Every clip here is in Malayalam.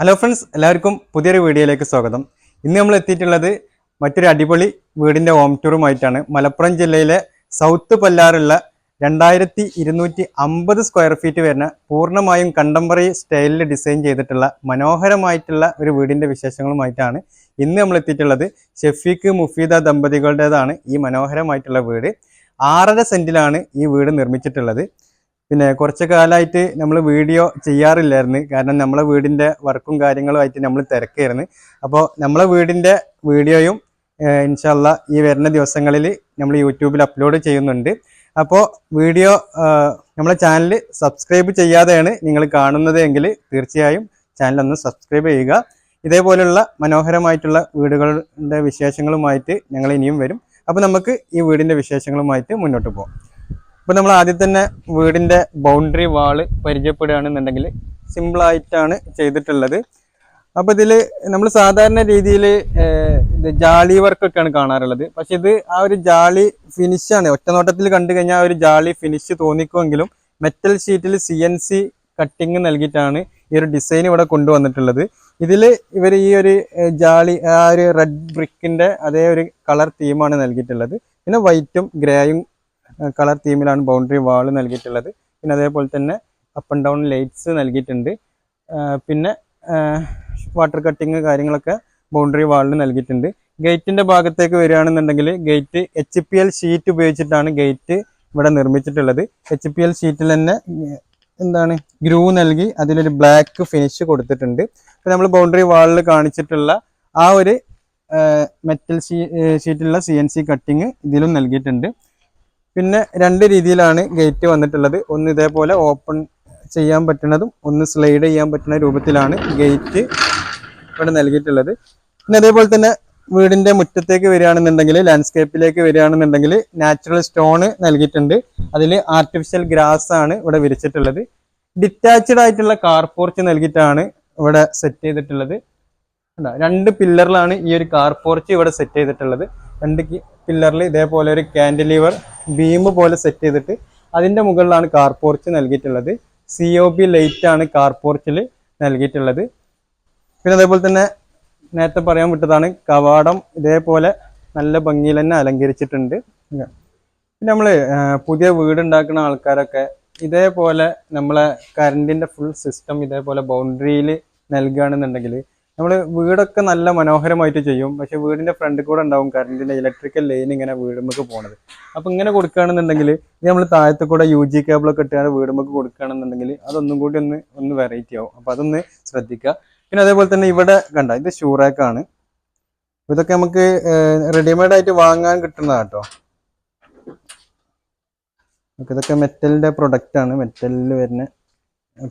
ഹലോ ഫ്രണ്ട്സ് എല്ലാവർക്കും പുതിയൊരു വീഡിയോയിലേക്ക് സ്വാഗതം. ഇന്ന് നമ്മൾ എത്തിയിട്ടുള്ളത് മറ്റൊരു അടിപൊളി വീടിന്റെ ഹോം ടൂറുമായിട്ടാണ് മലപ്പുറം ജില്ലയിലെ സൗത്ത് പല്ലാറുള്ള രണ്ടായിരത്തി ഇരുന്നൂറ്റി അമ്പത് സ്ക്വയർ ഫീറ്റ് വരുന്ന പൂർണമായും കണ്ടംപററി സ്റ്റൈലിൽ ഡിസൈൻ ചെയ്തിട്ടുള്ള മനോഹരമായിട്ടുള്ള ഒരു വീടിന്റെ വിശേഷങ്ങളുമായിട്ടാണ് ഇന്ന് നമ്മൾ എത്തിയിട്ടുള്ളത്. ഷെഫീഖ് മുഫീദ ദമ്പതികളുടേതാണ് ഈ മനോഹരമായിട്ടുള്ള വീട്. ആറര സെന്റിലാണ് ഈ വീട് നിർമ്മിച്ചിട്ടുള്ളത്. പിന്നെ കുറച്ച് കാലമായിട്ട് നമ്മൾ വീഡിയോ ചെയ്യാറില്ലായിരുന്നു. കാരണം നമ്മളെ വീടിന്റെ വർക്കും കാര്യങ്ങളുമായിട്ട് നമ്മൾ തിരക്കായിരുന്നു. അപ്പോൾ നമ്മളെ വീടിന്റെ വീഡിയോയും ഇൻഷല്ല ഈ വരുന്ന ദിവസങ്ങളിൽ നമ്മൾ യൂട്യൂബിൽ അപ്ലോഡ് ചെയ്യുന്നുണ്ട്. അപ്പോൾ വീഡിയോ നമ്മളെ ചാനൽ സബ്സ്ക്രൈബ് ചെയ്യാതെയാണ് നിങ്ങൾ കാണുന്നത് എങ്കിൽ തീർച്ചയായും ചാനലൊന്ന് സബ്സ്ക്രൈബ് ചെയ്യുക. ഇതേപോലുള്ള മനോഹരമായിട്ടുള്ള വീടുകളുടെ വിശേഷങ്ങളുമായിട്ട് ഞങ്ങൾ ഇനിയും വരും. അപ്പോൾ നമുക്ക് ഈ വീടിന്റെ വിശേഷങ്ങളുമായിട്ട് മുന്നോട്ട് പോകാം ഇപ്പൊ നമ്മൾ ആദ്യം തന്നെ വീടിന്റെ ബൗണ്ടറി വാൾ പരിചയപ്പെടുകയാണെന്നുണ്ടെങ്കിൽ സിമ്പിൾ ആയിട്ടാണ് ചെയ്തിട്ടുള്ളത്. അപ്പോൾ ഇതിൽ നമ്മൾ സാധാരണ രീതിയിൽ ജാളി വർക്കൊക്കെയാണ് കാണാറുള്ളത്. പക്ഷെ ഇത് ആ ഒരു ജാളി ഫിനിഷാണ് ഒറ്റനോട്ടത്തിൽ കണ്ടു കഴിഞ്ഞാൽ ആ ഒരു ജാളി ഫിനിഷ് തോന്നിക്കുമെങ്കിലും മെറ്റൽ ഷീറ്റിൽ സി എൻ സി കട്ടിങ് നൽകിയിട്ടാണ് ഈ ഒരു ഡിസൈൻ ഇവിടെ കൊണ്ടുവന്നിട്ടുള്ളത്. ഇതിൽ ഇവർ ഈ ഒരു ജാളി ആ ഒരു റെഡ് ബ്രിക്കിന്റെ അതേ ഒരു കളർ തീമാണ് നൽകിയിട്ടുള്ളത്. പിന്നെ വൈറ്റും ഗ്രേയും കളർ തീമിലാണ് ബൗണ്ടറി വാൾ നൽകിയിട്ടുള്ളത്. പിന്നെ അതേപോലെ തന്നെ അപ്പ് ആൻഡ് ഡൗൺ ലൈറ്റ്സ് നൽകിയിട്ടുണ്ട്. പിന്നെ വാട്ടർ കട്ടിങ് കാര്യങ്ങളൊക്കെ ബൗണ്ടറി വാളിന് നൽകിയിട്ടുണ്ട്. ഗേറ്റിന്റെ ഭാഗത്തേക്ക് വരികയാണെന്നുണ്ടെങ്കിൽ gate H P L sheet ഉപയോഗിച്ചിട്ടാണ് ഗേറ്റ് ഇവിടെ നിർമ്മിച്ചിട്ടുള്ളത്. എച്ച് പി എൽ ഷീറ്റിൽ തന്നെ എന്താണ് ഗ്രൂ നൽകി അതിലൊരു ബ്ലാക്ക് ഫിനിഷ് കൊടുത്തിട്ടുണ്ട്. ഇപ്പൊ നമ്മൾ ബൗണ്ടറി വാളിൽ കാണിച്ചിട്ടുള്ള ആ ഒരു മെറ്റൽ ഷീറ്റിലുള്ള സി എൻ സി കട്ടിങ് ഇതിലും നൽകിയിട്ടുണ്ട്. പിന്നെ രണ്ട് രീതിയിലാണ് ഗേറ്റ് വന്നിട്ടുള്ളത്. ഒന്ന് ഇതേപോലെ ഓപ്പൺ ചെയ്യാൻ പറ്റുന്നതും ഒന്ന് സ്ലൈഡ് ചെയ്യാൻ പറ്റുന്ന രൂപത്തിലാണ് ഗേറ്റ് ഇവിടെ നൽകിയിട്ടുള്ളത്. പിന്നെ അതേപോലെ തന്നെ വീടിന്റെ മുറ്റത്തേക്ക് വരികയാണെന്നുണ്ടെങ്കിൽ ലാൻഡ്സ്കേപ്പിലേക്ക് വരികയാണെന്നുണ്ടെങ്കിൽ നാച്ചുറൽ സ്റ്റോൺ നൽകിയിട്ടുണ്ട്. അതിൽ ആർട്ടിഫിഷ്യൽ ഗ്രാസ് ആണ് ഇവിടെ വിരിച്ചിട്ടുള്ളത്. ഡിറ്റാച്ച്ഡ് ആയിട്ടുള്ള കാർ പോർച്ച് നൽകിയിട്ടാണ് ഇവിടെ സെറ്റ് ചെയ്തിട്ടുള്ളത്? രണ്ട് പില്ലറിലാണ് ഈ ഒരു കാർ പോർച്ച് ഇവിടെ സെറ്റ് ചെയ്തിട്ടുള്ളത്. രണ്ട് പില്ലറിൽ ഇതേപോലെ ഒരു കാൻഡിലിവർ ബീം പോലെ സെറ്റ് ചെയ്തിട്ട് അതിന്റെ മുകളിലാണ് കാർ പോർച്ച് നൽകിയിട്ടുള്ളത്. സി ഒ ബി ലൈറ്റ് ആണ് കാർ പോർച്ചിൽ നൽകിയിട്ടുള്ളത്. പിന്നെ അതേപോലെ തന്നെ നേരത്തെ പറയാൻ വിട്ടതാണ് കവാടം ഇതേപോലെ നല്ല ഭംഗിയിൽ തന്നെ അലങ്കരിച്ചിട്ടുണ്ട്. പിന്നെ നമ്മൾ പുതിയ വീട് ഉണ്ടാക്കുന്ന ആൾക്കാരൊക്കെ ഇതേപോലെ നമ്മളെ കറണ്ടിന്റെ ഫുൾ സിസ്റ്റം ഇതേപോലെ ബൗണ്ടറിയിൽ നൽകുകയാണെന്നുണ്ടെങ്കിൽ നമ്മൾ വീടൊക്കെ നല്ല മനോഹരമായിട്ട് ചെയ്യും. പക്ഷെ വീടിന്റെ ഫ്രണ്ട് കൂടെ ഉണ്ടാവും കറണ്ടിന്റെ ഇലക്ട്രിക്കൽ ലൈൻ ഇങ്ങനെ വീടുമ്പക്ക് പോണത്. അപ്പൊ ഇങ്ങനെ കൊടുക്കുകയാണെന്നുണ്ടെങ്കിൽ ഇത് നമ്മൾ താഴത്തെ കൂടെ യു ജി കേബിളൊക്കെ ഇട്ടാണ് വീടുമ്പക്ക് കൊടുക്കുകയാണെന്നുണ്ടെങ്കിൽ അതൊന്നും കൂടി ഒന്ന് ഒന്ന് വെറൈറ്റി ആവും. അപ്പൊ അതൊന്ന് ശ്രദ്ധിക്കുക. പിന്നെ അതേപോലെ തന്നെ ഇവിടെ കണ്ട ഇത് ഷൂറാക്കാണ് ഇതൊക്കെ നമുക്ക് റെഡിമെയ്ഡ് ആയിട്ട് വാങ്ങാൻ കിട്ടുന്നതാണ് കേട്ടോ. ഇതൊക്കെ മെറ്റലിന്റെ പ്രൊഡക്റ്റ് ആണ്. മെറ്റലിൽ വരുന്ന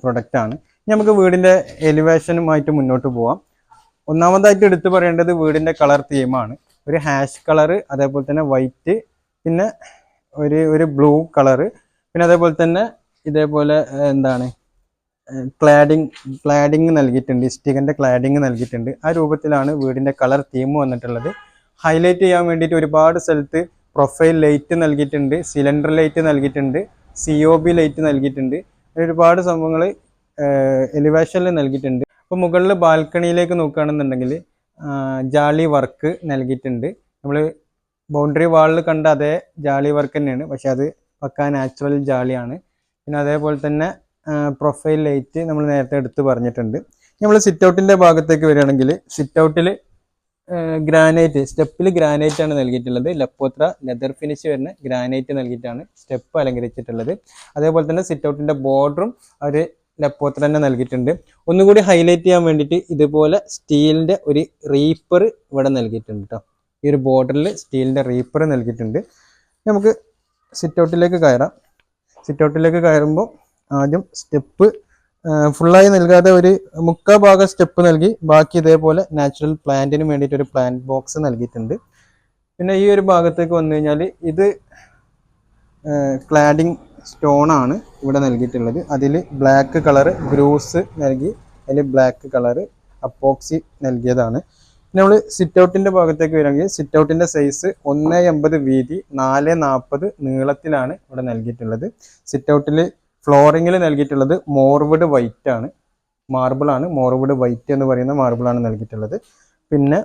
പ്രൊഡക്റ്റ് ആണ്. നമുക്ക് വീടിന്റെ എലിവേഷനുമായിട്ട് മുന്നോട്ട് പോവാം. ഒന്നാമതായിട്ട് എടുത്തു പറയേണ്ടത് വീടിന്റെ കളർ തീമാണ് ഒരു ഹാഷ് കളർ അതേപോലെ തന്നെ വൈറ്റ് പിന്നെ ഒരു ഒരു ബ്ലൂ കളറ് പിന്നെ അതേപോലെ തന്നെ ഇതേപോലെ എന്താണ് ക്ലാഡിങ് ക്ലാഡിങ് നൽകിയിട്ടുണ്ട് ഇസ്റ്റികന്റെ ക്ലാഡിങ് നൽകിയിട്ടുണ്ട്. ആ രൂപത്തിലാണ് വീടിന്റെ കളർ തീം വന്നിട്ടുള്ളത്. ഹൈലൈറ്റ് ചെയ്യാൻ വേണ്ടിയിട്ട് ഒരുപാട് സ്ഥലത്ത് പ്രൊഫൈൽ ലൈറ്റ് നൽകിയിട്ടുണ്ട് സിലിണ്ടർ ലൈറ്റ് നൽകിയിട്ടുണ്ട് സി ഒ ബി ലൈറ്റ് നൽകിയിട്ടുണ്ട്. ഒരുപാട് സംഭവങ്ങൾ എലിവേഷനിൽ നൽകിയിട്ടുണ്ട്. അപ്പോൾ മുകളിൽ ബാൽക്കണിയിലേക്ക് നോക്കുകയാണെന്നുണ്ടെങ്കിൽ ജാളി വർക്ക് നൽകിയിട്ടുണ്ട്. നമ്മൾ ബൗണ്ടറി വാളിൽ കണ്ട അതേ ജാളി വർക്ക് തന്നെയാണ്. പക്ഷേ അത് പക്കാ നാച്ചുറൽ ജാളിയാണ് പിന്നെ അതേപോലെ തന്നെ പ്രൊഫൈൽ ലൈറ്റ് നമ്മൾ നേരത്തെ എടുത്ത് പറഞ്ഞിട്ടുണ്ട്. നമ്മൾ സിറ്റ് ഔട്ടിന്റെ ഭാഗത്തേക്ക് വരികയാണെങ്കിൽ സിറ്റ് ഔട്ടിൽ ഗ്രാനൈറ്റ് സ്റ്റെപ്പിൽ ഗ്രാനൈറ്റ് ആണ് നൽകിയിട്ടുള്ളത്. ലപ്പോത്ര ലെതർ ഫിനിഷ് വരുന്ന ഗ്രാനൈറ്റ് നൽകിയിട്ടാണ് സ്റ്റെപ്പ് അലങ്കരിച്ചിട്ടുള്ളത്. അതേപോലെ തന്നെ സിറ്റ് ഔട്ടിന്റെ ബോർഡറും അവർ ലപ്പോത്ര തന്നെ നൽകിയിട്ടുണ്ട്. ഒന്നുകൂടി ഹൈലൈറ്റ് ചെയ്യാൻ വേണ്ടിയിട്ട് ഇതുപോലെ സ്റ്റീലിന്റെ ഒരു റീപ്പർ ഇവിടെ നൽകിയിട്ടുണ്ട് കേട്ടോ ഈ ഒരു ബോർഡറിൽ സ്റ്റീലിന്റെ റീപ്പർ നൽകിയിട്ടുണ്ട്. നമുക്ക് സിറ്റ് ഔട്ടിലേക്ക് കയറാം. സിറ്റ് ഔട്ടിലേക്ക് കയറുമ്പോൾ ആദ്യം സ്റ്റെപ്പ് ഫുള്ളായി നൽകാതെ ഒരു മുക്കാ ഭാഗം സ്റ്റെപ്പ് നൽകി ബാക്കി ഇതേപോലെ നാച്ചുറൽ പ്ലാന്റിന് വേണ്ടിയിട്ട് ഒരു പ്ലാന്റ് ബോക്സ് നൽകിയിട്ടുണ്ട്. പിന്നെ ഈ ഒരു ഭാഗത്തേക്ക് വന്നു കഴിഞ്ഞാൽ ഇത് ക്ലാഡിങ് സ്റ്റോൺ ആണ് ഇവിടെ നൽകിയിട്ടുള്ളത്. അതിൽ ബ്ലാക്ക് കളർ ഗ്രൂസ് നൽകി അതിൽ ബ്ലാക്ക് കളർ അപ്പോക്സി നൽകിയതാണ്. നമ്മൾ സിറ്റ് ഔട്ടിന്റെ ഭാഗത്തേക്ക് വരികയാണെങ്കിൽ സിറ്റ് ഔട്ടിന്റെ സൈസ് ഒന്ന് എൺപത് വീതി നാല് നാൽപ്പത് നീളത്തിലാണ് ഇവിടെ നൽകിയിട്ടുള്ളത്. സിറ്റ് ഔട്ടിൽ ഫ്ലോറിങ്ങിൽ നൽകിയിട്ടുള്ളത് മോർവുഡ് വൈറ്റ് ആണ്. മാർബിളാണ് മോർവുഡ് വൈറ്റ് എന്ന് പറയുന്ന മാർബിളാണ് നൽകിയിട്ടുള്ളത്. പിന്നെ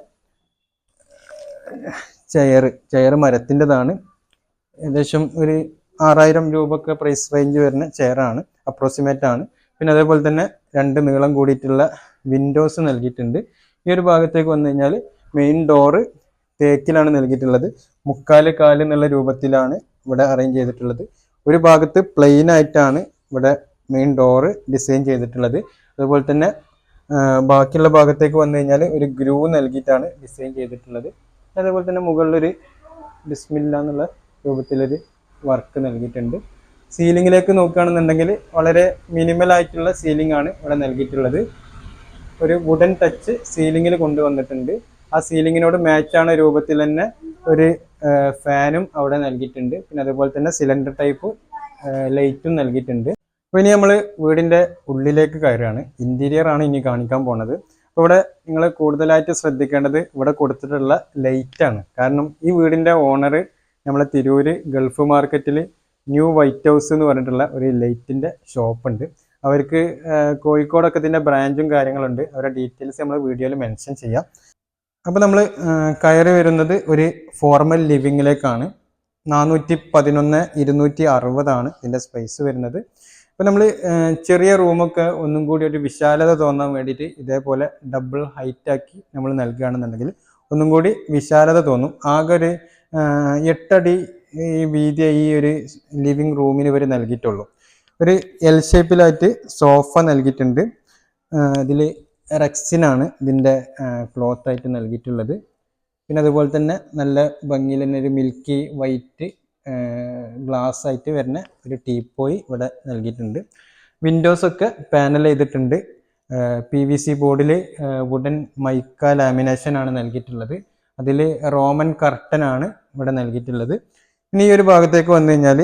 ചെയർ ചെയർ മരത്തിന്റെതാണ്. ഏകദേശം ഒരു ആറായിരം രൂപയൊക്കെ പ്രൈസ് റേഞ്ച് വരുന്ന ചെയറാണ് അപ്രോക്സിമേറ്റ് ആണ്. പിന്നെ അതേപോലെ തന്നെ രണ്ട് നീളം കൂടിയിട്ടുള്ള വിൻഡോസ് നൽകിയിട്ടുണ്ട്. ഈ ഒരു ഭാഗത്തേക്ക് വന്നു കഴിഞ്ഞാൽ മെയിൻ ഡോറ് തേക്കിലാണ് നൽകിയിട്ടുള്ളത്. മുക്കാൽ കാൽ എന്നുള്ള രൂപത്തിലാണ് ഇവിടെ അറേഞ്ച് ചെയ്തിട്ടുള്ളത്. ഒരു ഭാഗത്ത് പ്ലെയിൻ ആയിട്ടാണ് ഇവിടെ മെയിൻ ഡോറ് ഡിസൈൻ ചെയ്തിട്ടുള്ളത്. അതുപോലെ തന്നെ ബാക്കിയുള്ള ഭാഗത്തേക്ക് വന്നു കഴിഞ്ഞാൽ ഒരു ഗ്രൂ നൽകിയിട്ടാണ് ഡിസൈൻ ചെയ്തിട്ടുള്ളത്. അതേപോലെ തന്നെ മുകളിലൊരു ബിസ്മില്ല എന്നുള്ള രൂപത്തിലൊരു വർക്ക് നൽകിയിട്ടുണ്ട്. സീലിങ്ങിലേക്ക് നോക്കുകയാണെന്നുണ്ടെങ്കിൽ വളരെ മിനിമൽ ആയിട്ടുള്ള സീലിംഗ് ആണ് ഇവിടെ നൽകിയിട്ടുള്ളത്. ഒരു വുഡൻ ടച്ച് സീലിങ്ങിൽ കൊണ്ടുവന്നിട്ടുണ്ട്. ആ സീലിങ്ങിനോട് മാച്ചാണ് രൂപത്തിൽ തന്നെ ഒരു ഫാനും അവിടെ നൽകിയിട്ടുണ്ട്. പിന്നെ അതുപോലെ തന്നെ സിലിണ്ടർ ടൈപ്പ് ലൈറ്റും നൽകിയിട്ടുണ്ട്. അപ്പോൾ ഇനി നമ്മൾ വീടിന്റെ ഉള്ളിലേക്ക് കയറുകയാണ്. ഇന്റീരിയർ ആണ് ഇനി കാണിക്കാൻ പോണത്. അപ്പോൾ ഇവിടെ നിങ്ങൾ കൂടുതലായിട്ട് ശ്രദ്ധിക്കേണ്ടത് ഇവിടെ കൊടുത്തിട്ടുള്ള ലൈറ്റാണ് കാരണം ഈ വീടിന്റെ ഓണർ നമ്മളെ തിരൂർ ഗൾഫ് മാർക്കറ്റിൽ ന്യൂ വൈറ്റ് ഹൗസ് എന്ന് പറഞ്ഞിട്ടുള്ള ഒരു ലൈറ്റിന്റെ ഷോപ്പുണ്ട്. അവർക്ക് കോഴിക്കോടൊക്കെ ഇതിന്റെ ബ്രാഞ്ചും കാര്യങ്ങളുണ്ട്. അവരുടെ ഡീറ്റെയിൽസ് നമ്മൾ വീഡിയോയിൽ മെൻഷൻ ചെയ്യാം. അപ്പോൾ നമ്മൾ കയറി വരുന്നത് ഒരു ഫോർമൽ ലിവിങ്ങിലേക്കാണ്. നാനൂറ്റി പതിനൊന്ന് ഇരുന്നൂറ്റി അറുപതാണ് ഇതിന്റെ സ്പേസ് വരുന്നത്. അപ്പോൾ നമ്മൾ ചെറിയ റൂമൊക്കെ ഒന്നും കൂടി ഒരു വിശാലത തോന്നാൻ വേണ്ടിയിട്ട് ഇതേപോലെ ഡബിൾ ഹൈറ്റാക്കി നമ്മൾ നൽകുകയാണെന്നുണ്ടെങ്കിൽ ഒന്നും കൂടി വിശാലത തോന്നും. ആകെ ഒരു എട്ടടി ഈ വീതി ഈ ഒരു ലിവിങ് റൂമിന് ഇവർ നൽകിയിട്ടുള്ളൂ. ഒരു എൽ ഷേപ്പിലായിട്ട് സോഫ നൽകിയിട്ടുണ്ട്. ഇതിൽ റെക്സിനാണ് ഇതിന്റെ ക്ലോത്ത് ആയിട്ട് നൽകിയിട്ടുള്ളത്. പിന്നെ അതുപോലെ തന്നെ നല്ല ഭംഗിയിൽ തന്നെ ഒരു മിൽക്കി വൈറ്റ് ഗ്ലാസ് ആയിട്ട് വരുന്ന ഒരു ടീപ്പോയി ഇവിടെ നൽകിയിട്ടുണ്ട്. വിൻഡോസ് ഒക്കെ പാനൽ ചെയ്തിട്ടുണ്ട്. പി വി സി ബോർഡിൽ വുഡൻ മൈക്ക ലാമിനേഷൻ ആണ് നൽകിയിട്ടുള്ളത്. അതിൽ റോമൻ കർട്ടൻ ആണ് ഇവിടെ നൽകിയിട്ടുള്ളത്. ഇനി ഈ ഒരു ഭാഗത്തേക്ക് വന്നു കഴിഞ്ഞാൽ